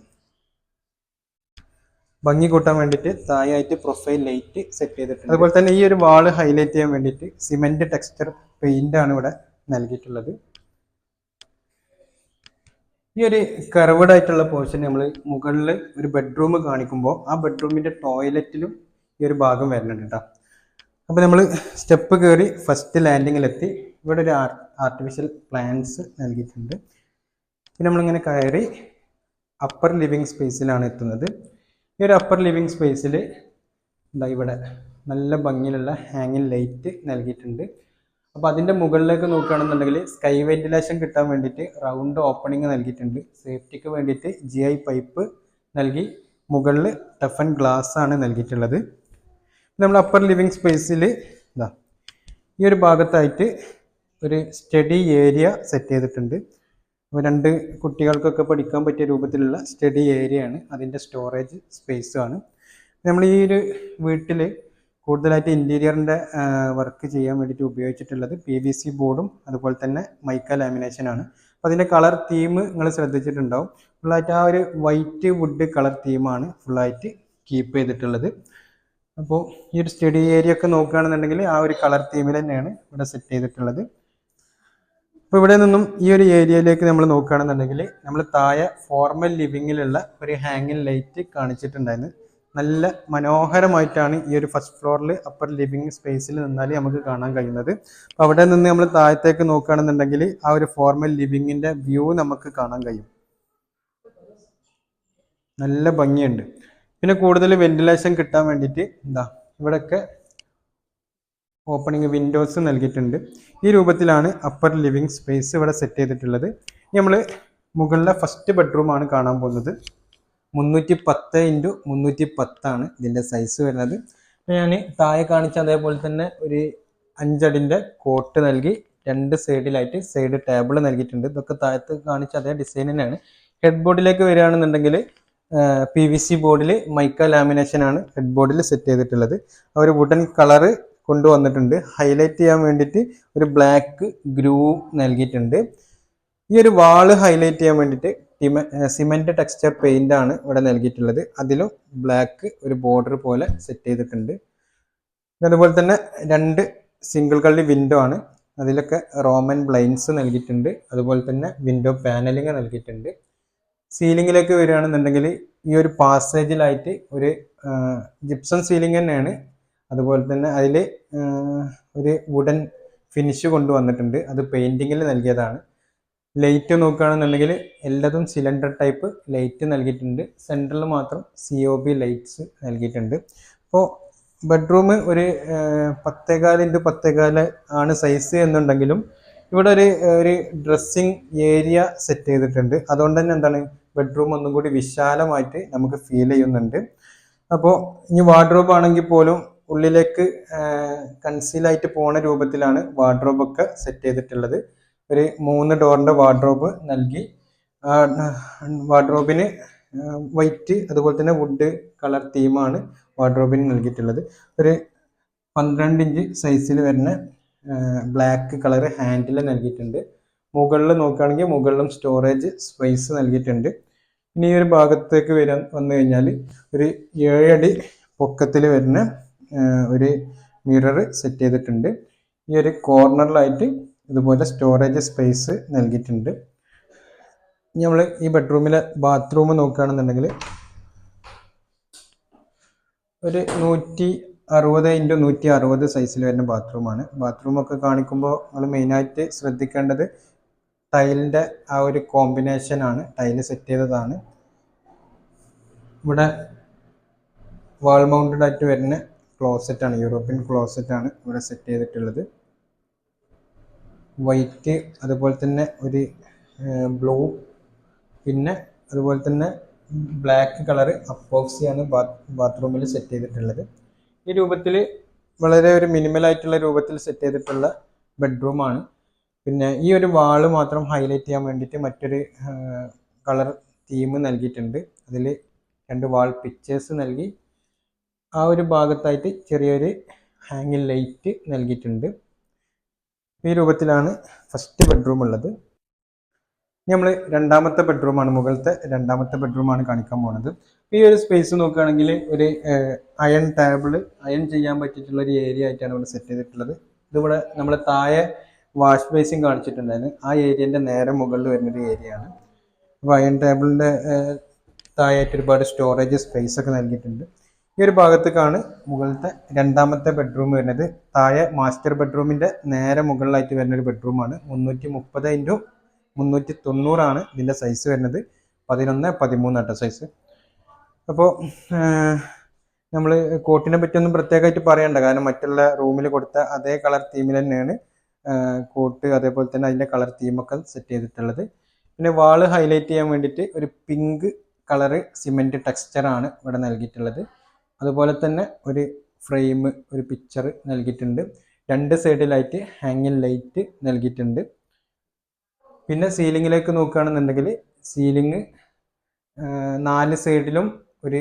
ഭംഗി കൂട്ടാൻ വേണ്ടിയിട്ട് തായായിട്ട് പ്രൊഫൈൽ ലൈറ്റ് സെറ്റ് ചെയ്തിട്ടുണ്ട്. അതുപോലെ തന്നെ ഈ ഒരു വാൾ ഹൈലൈറ്റ് ചെയ്യാൻ വേണ്ടിയിട്ട് സിമെന്റ് ടെക്സ്ചർ പെയിന്റ് ആണ് ഇവിടെ നൽകിയിട്ടുള്ളത്. ഈ ഒരു കർവഡ് ആയിട്ടുള്ള പോർഷൻ നമ്മൾ മുകളിൽ ഒരു ബെഡ്റൂം കാണിക്കുമ്പോൾ ആ ബെഡ്റൂമിന്റെ ടോയ്ലറ്റിലും ഈ ഒരു ഭാഗം വരുന്നുണ്ട് കേട്ടോ അപ്പോൾ നമ്മൾ സ്റ്റെപ്പ് കയറി ഫസ്റ്റ് ലാൻഡിങ്ങിലെത്തി ഇവിടെ ഒരു ആർട്ടിഫിഷ്യൽ പ്ലാന്റ്സ് നൽകിയിട്ടുണ്ട്. പിന്നെ നമ്മളിങ്ങനെ കയറി അപ്പർ ലിവിങ് സ്പേസിലാണ് എത്തുന്നത്. ഈ ഒരു അപ്പർ ലിവിങ് സ്പേസിൽ എന്താ ഇവിടെ നല്ല ഭംഗിയിലുള്ള ഹാങ്ങിങ് ലൈറ്റ് നൽകിയിട്ടുണ്ട്. അപ്പോൾ അതിന്റെ മുകളിലേക്ക് നോക്കുകയാണെന്നുണ്ടെങ്കിൽ സ്കൈ വെന്റിലേഷൻ കിട്ടാൻ വേണ്ടിയിട്ട് റൗണ്ട് ഓപ്പണിംഗ് നൽകിയിട്ടുണ്ട്. സേഫ്റ്റിക്ക് വേണ്ടിയിട്ട് ജി ഐ പൈപ്പ് നൽകി മുകളിൽ ടഫൻ ഗ്ലാസ് ആണ് നൽകിയിട്ടുള്ളത്. നമ്മൾ അപ്പർ ലിവിങ് സ്പേസിൽ ഇതാ ഈ ഒരു ഭാഗത്തായിട്ട് ഒരു സ്റ്റഡി ഏരിയ സെറ്റ് ചെയ്തിട്ടുണ്ട്. അപ്പോൾ രണ്ട് കുട്ടികൾക്കൊക്കെ പഠിക്കാൻ പറ്റിയ രൂപത്തിലുള്ള സ്റ്റഡി ഏരിയ ആണ് അതിന്റെ സ്റ്റോറേജ് സ്പേസും ആണ് നമ്മൾ ഈ ഒരു വീട്ടിൽ കൂടുതലായിട്ട് ഇന്റീരിയറിന്റെ വർക്ക് ചെയ്യാൻ വേണ്ടിയിട്ട് ഉപയോഗിച്ചിട്ടുള്ളത് പി വി സി ബോർഡും അതുപോലെ തന്നെ മൈക്ക ലാമിനേഷനാണ് അപ്പോൾ അതിന്റെ കളർ തീം നിങ്ങൾ ശ്രദ്ധിച്ചിട്ടുണ്ടാവും. ഫുള്ളായിട്ട് ആ ഒരു വൈറ്റ് വുഡ് കളർ തീമാണ് ഫുള്ളായിട്ട് കീപ്പ് ചെയ്തിട്ടുള്ളത്. അപ്പോൾ ഈ ഒരു സ്റ്റഡി ഏരിയ ഒക്കെ നോക്കുകയാണെന്നുണ്ടെങ്കിൽ ആ ഒരു കളർ തീമിൽ തന്നെയാണ് ഇവിടെ സെറ്റ് ചെയ്തിട്ടുള്ളത്. അപ്പോൾ ഇവിടെ നിന്നും ഈ ഒരു ഏരിയയിലേക്ക് നമ്മൾ നോക്കുകയാണെന്നുണ്ടെങ്കിൽ നമ്മൾ താഴെ ഫോർമൽ ലിവിങ്ങിലുള്ള ഒരു ഹാങ്ങിങ് ലൈറ്റ് കാണിച്ചിട്ടുണ്ടായിരുന്നു. നല്ല മനോഹരമായിട്ടാണ് ഈ ഒരു ഫസ്റ്റ് ഫ്ലോറിൽ അപ്പർ ലിവിങ് സ്പേസിൽ നിന്നാൽ നമുക്ക് കാണാൻ കഴിയുന്നത്. അപ്പോൾ അവിടെ നിന്ന് നമ്മൾ താഴത്തേക്ക് നോക്കുകയാണെന്നുണ്ടെങ്കിൽ ആ ഒരു ഫോർമൽ ലിവിങ്ങിന്റെ വ്യൂ നമുക്ക് കാണാൻ കഴിയും. നല്ല ഭംഗിയുണ്ട്. പിന്നെ കൂടുതൽ വെന്റിലേഷൻ കിട്ടാൻ വേണ്ടിയിട്ട് എന്താ ഇവിടെയൊക്കെ ഓപ്പണിംഗ് വിൻഡോസ് നൽകിയിട്ടുണ്ട്. ഈ രൂപത്തിലാണ് അപ്പർ ലിവിങ് സ്പേസ് ഇവിടെ സെറ്റ് ചെയ്തിട്ടുള്ളത്. നമ്മൾ മുകളിലെ ഫസ്റ്റ് ബെഡ്റൂമാണ് കാണാൻ പോകുന്നത്. മുന്നൂറ്റി പത്ത് ഇന്റു മുന്നൂറ്റി പത്താണ് ഇതിന്റെ സൈസ് വരുന്നത് ഞാൻ താഴെ കാണിച്ച അതേപോലെ തന്നെ ഒരു അഞ്ചടിന്റെ കോട്ട് നൽകി രണ്ട് സൈഡിലായിട്ട് സൈഡ് ടേബിൾ നൽകിയിട്ടുണ്ട്. ഇതൊക്കെ താഴത്ത് കാണിച്ച അതേ ഡിസൈൻ തന്നെയാണ്. ഹെഡ് ബോർഡിലേക്ക് വരികയാണെന്നുണ്ടെങ്കിൽ പി വി സി ബോർഡിൽ മൈക്ക ലാമിനേഷനാണ് ഹെഡ് ബോർഡിൽ സെറ്റ് ചെയ്തിട്ടുള്ളത് ഒരു വുഡൻ കളറ് കൊണ്ടുവന്നിട്ടുണ്ട്. ഹൈലൈറ്റ് ചെയ്യാൻ വേണ്ടിയിട്ട് ഒരു ബ്ലാക്ക് ഗ്രൂ നൽകിയിട്ടുണ്ട്. ഈ ഒരു വാൾ ഹൈലൈറ്റ് ചെയ്യാൻ വേണ്ടിയിട്ട് സിമെന്റ് ടെക്സ്ചർ പെയിന്റ് ആണ് ഇവിടെ നൽകിയിട്ടുള്ളത്. അതിലും ബ്ലാക്ക് ഒരു ബോർഡർ പോലെ സെറ്റ് ചെയ്തിട്ടുണ്ട്. അതുപോലെ തന്നെ രണ്ട് സിംഗിൾ കള്ളി വിൻഡോ ആണ്. അതിലൊക്കെ റോമൻ ബ്ലൈൻസ് നൽകിയിട്ടുണ്ട്. അതുപോലെ തന്നെ വിൻഡോ പാനലിംഗ് നൽകിയിട്ടുണ്ട്. സീലിങ്ങിലേക്ക് വരികയാണെന്നുണ്ടെങ്കിൽ ഈ ഒരു പാസേജിലായിട്ട് ഒരു ജിപ്സം സീലിംഗ് തന്നെയാണ്. അതുപോലെ തന്നെ അതിൽ ഒരു വുഡൻ ഫിനിഷ് കൊണ്ടുവന്നിട്ടുണ്ട്. അത് പെയിന്റിങ്ങിൽ നൽകിയതാണ്. ലൈറ്റ് നോക്കുകയാണെന്നുണ്ടെങ്കിൽ എല്ലാതും സിലിണ്ടർ ടൈപ്പ് ലൈറ്റ് നൽകിയിട്ടുണ്ട്. സെൻട്രൽ മാത്രം സി ഒ ബി ലൈറ്റ്സ് നൽകിയിട്ടുണ്ട്. അപ്പോൾ ബെഡ്റൂം ഒരു പത്തേകാൽ ഇന്റു പത്തേകാൽ ആണ് സൈസ് എന്നുണ്ടെങ്കിലും ഇവിടെ ഒരു ഒരു ഡ്രസ്സിങ് ഏരിയ സെറ്റ് ചെയ്തിട്ടുണ്ട്. അതുകൊണ്ട് തന്നെ എന്താണ് ബെഡ്റൂം ഒന്നും കൂടി വിശാലമായിട്ട് നമുക്ക് ഫീൽ ചെയ്യുന്നുണ്ട്. അപ്പോൾ ഇനി വാർഡ്രോബ് ആണെങ്കിൽ പോലും ഉള്ളിലേക്ക് കൺസീലായിട്ട് പോണ രൂപത്തിലാണ് വാർഡ്രോബ് ഒക്കെ സെറ്റ് ചെയ്തിട്ടുള്ളത്. ഒരു മൂന്ന് ഡോറിന്റെ വാർഡ്രോബ് നൽകി. വാർഡ്രോബിന് വൈറ്റ് അതുപോലെ തന്നെ വുഡ് കളർ തീമാണ് വാർഡ്രോബിന് നൽകിയിട്ടുള്ളത്. ഒരു പന്ത്രണ്ട് ഇഞ്ച് സൈസിൽ വരുന്ന ബ്ലാക്ക് കളർ ഹാൻഡിൽ നൽകിയിട്ടുണ്ട്. മുകളിൽ നോക്കുകയാണെങ്കിൽ മുകളിലും സ്റ്റോറേജ് സ്പേസ് നൽകിയിട്ടുണ്ട്. ഇനി ഈ ഒരു ഭാഗത്തേക്ക് വരാൻ വന്നു കഴിഞ്ഞാൽ ഒരു ഏഴടി പൊക്കത്തിൽ വരുന്ന ഒരു മിറർ സെറ്റ് ചെയ്തിട്ടുണ്ട്. ഈ ഒരു കോർണറിലായിട്ട് ഇതുപോലെ സ്റ്റോറേജ് സ്പേസ് നൽകിയിട്ടുണ്ട്. നമ്മൾ ഈ ബെഡ്റൂമിലെ ബാത്റൂം നോക്കുകയാണെന്നുണ്ടെങ്കിൽ ഒരു നൂറ്റി അറുപത് ഇന്റു നൂറ്റി അറുപത് സൈസിൽ വരുന്ന ബാത്റൂമാണ് ബാത്റൂമൊക്കെ കാണിക്കുമ്പോൾ നമ്മൾ മെയിനായിട്ട് ശ്രദ്ധിക്കേണ്ടത് ടൈലിന്റെ ആ ഒരു കോമ്പിനേഷനാണ് ടൈൽ സെറ്റ് ചെയ്തതാണ്. ഇവിടെ വാൾ മൗണ്ടഡ് ആയിട്ട് വരുന്ന ക്ലോസറ്റ് ആണ് യൂറോപ്യൻ ക്ലോസറ്റ് ആണ് ഇവിടെ സെറ്റ് ചെയ്തിട്ടുള്ളത്. വൈറ്റ് അതുപോലെ തന്നെ ഒരു ബ്ലൂ പിന്നെ അതുപോലെ തന്നെ ബ്ലാക്ക് കളറ് അപ്പോക്സിയാണ് ബാത്റൂമിൽ സെറ്റ് ചെയ്തിട്ടുള്ളത്. ഈ രൂപത്തിൽ വളരെ ഒരു മിനിമൽ ആയിട്ടുള്ള രൂപത്തിൽ സെറ്റ് ചെയ്തിട്ടുള്ള ബെഡ്റൂമാണ് പിന്നെ ഈ ഒരു വാൾ മാത്രം ഹൈലൈറ്റ് ചെയ്യാൻ വേണ്ടിയിട്ട് മറ്റൊരു കളർ തീം നൽകിയിട്ടുണ്ട്. അതിൽ രണ്ട് വാൾ പിക്ചേഴ്സ് നൽകി ആ ഒരു ഭാഗത്തായിട്ട് ചെറിയൊരു ഹാങ്ങിൽ ലൈറ്റ് നൽകിയിട്ടുണ്ട്. ഈ രൂപത്തിലാണ് ഫസ്റ്റ് ബെഡ്റൂം ഉള്ളത്. നമ്മൾ രണ്ടാമത്തെ ബെഡ്റൂമാണ് മുകളിലത്തെ രണ്ടാമത്തെ ബെഡ്റൂമാണ് കാണിക്കാൻ പോണത്. ഈ ഒരു സ്പേസ് നോക്കുകയാണെങ്കിൽ ഒരു അയൺ ടേബിൾ അയൺ ചെയ്യാൻ പറ്റിയിട്ടുള്ള ഒരു ഏരിയ ആയിട്ടാണ് ഇവിടെ സെറ്റ് ചെയ്തിട്ടുള്ളത്. ഇതിവിടെ നമ്മൾ താഴെ വാഷ് ബേസിൻ കാണിച്ചിട്ടുണ്ടായിരുന്നു. ആ ഏരിയന്റെ നേരെ മുകളിൽ വരുന്നൊരു ഏരിയ ആണ്. അപ്പോൾ അയൺ ടേബിളിന്റെ താഴെയായിട്ട് ഒരുപാട് സ്റ്റോറേജ് സ്പേസ് ഒക്കെ നൽകിയിട്ടുണ്ട്. ഈ ഒരു ഭാഗത്തേക്കാണ് മുകളിലത്തെ രണ്ടാമത്തെ ബെഡ്റൂം വരുന്നത്. താഴെ മാസ്റ്റർ ബെഡ്റൂമിന്റെ നേരെ മുകളിലായിട്ട് വരുന്ന ഒരു ബെഡ്റൂമാണ് മുന്നൂറ്റി മുപ്പത് ഇന്റു മുന്നൂറ്റി തൊണ്ണൂറാണ് ഇതിന്റെ സൈസ് വരുന്നത്. പതിനൊന്ന് പതിമൂന്ന് അട്ട സൈസ് അപ്പോൾ നമ്മൾ കോട്ടിനെ പറ്റിയൊന്നും പ്രത്യേകമായിട്ട് പറയണ്ട. കാരണം മറ്റുള്ള റൂമിൽ കൊടുത്ത അതേ കളർ തീമിൽ തന്നെയാണ് കോട്ട് അതേപോലെ തന്നെ അതിന്റെ കളർ തീമൊക്കെ സെറ്റ് ചെയ്തിട്ടുള്ളത്. പിന്നെ വാൾ ഹൈലൈറ്റ് ചെയ്യാൻ വേണ്ടിയിട്ട് ഒരു പിങ്ക് കളറ് സിമെന്റ് ടെക്സ്ചറാണ് ഇവിടെ നൽകിയിട്ടുള്ളത്. അതുപോലെ തന്നെ ഒരു ഫ്രെയിം ഒരു പിക്ചർ നൽകിയിട്ടുണ്ട്. രണ്ട് സൈഡിലായിട്ട് ഹാങ്ങിങ് ലൈറ്റ് നൽകിയിട്ടുണ്ട്. പിന്നെ സീലിങ്ങിലേക്ക് നോക്കുകയാണെന്നുണ്ടെങ്കിൽ സീലിംഗ് നാല് സൈഡിലും ഒരു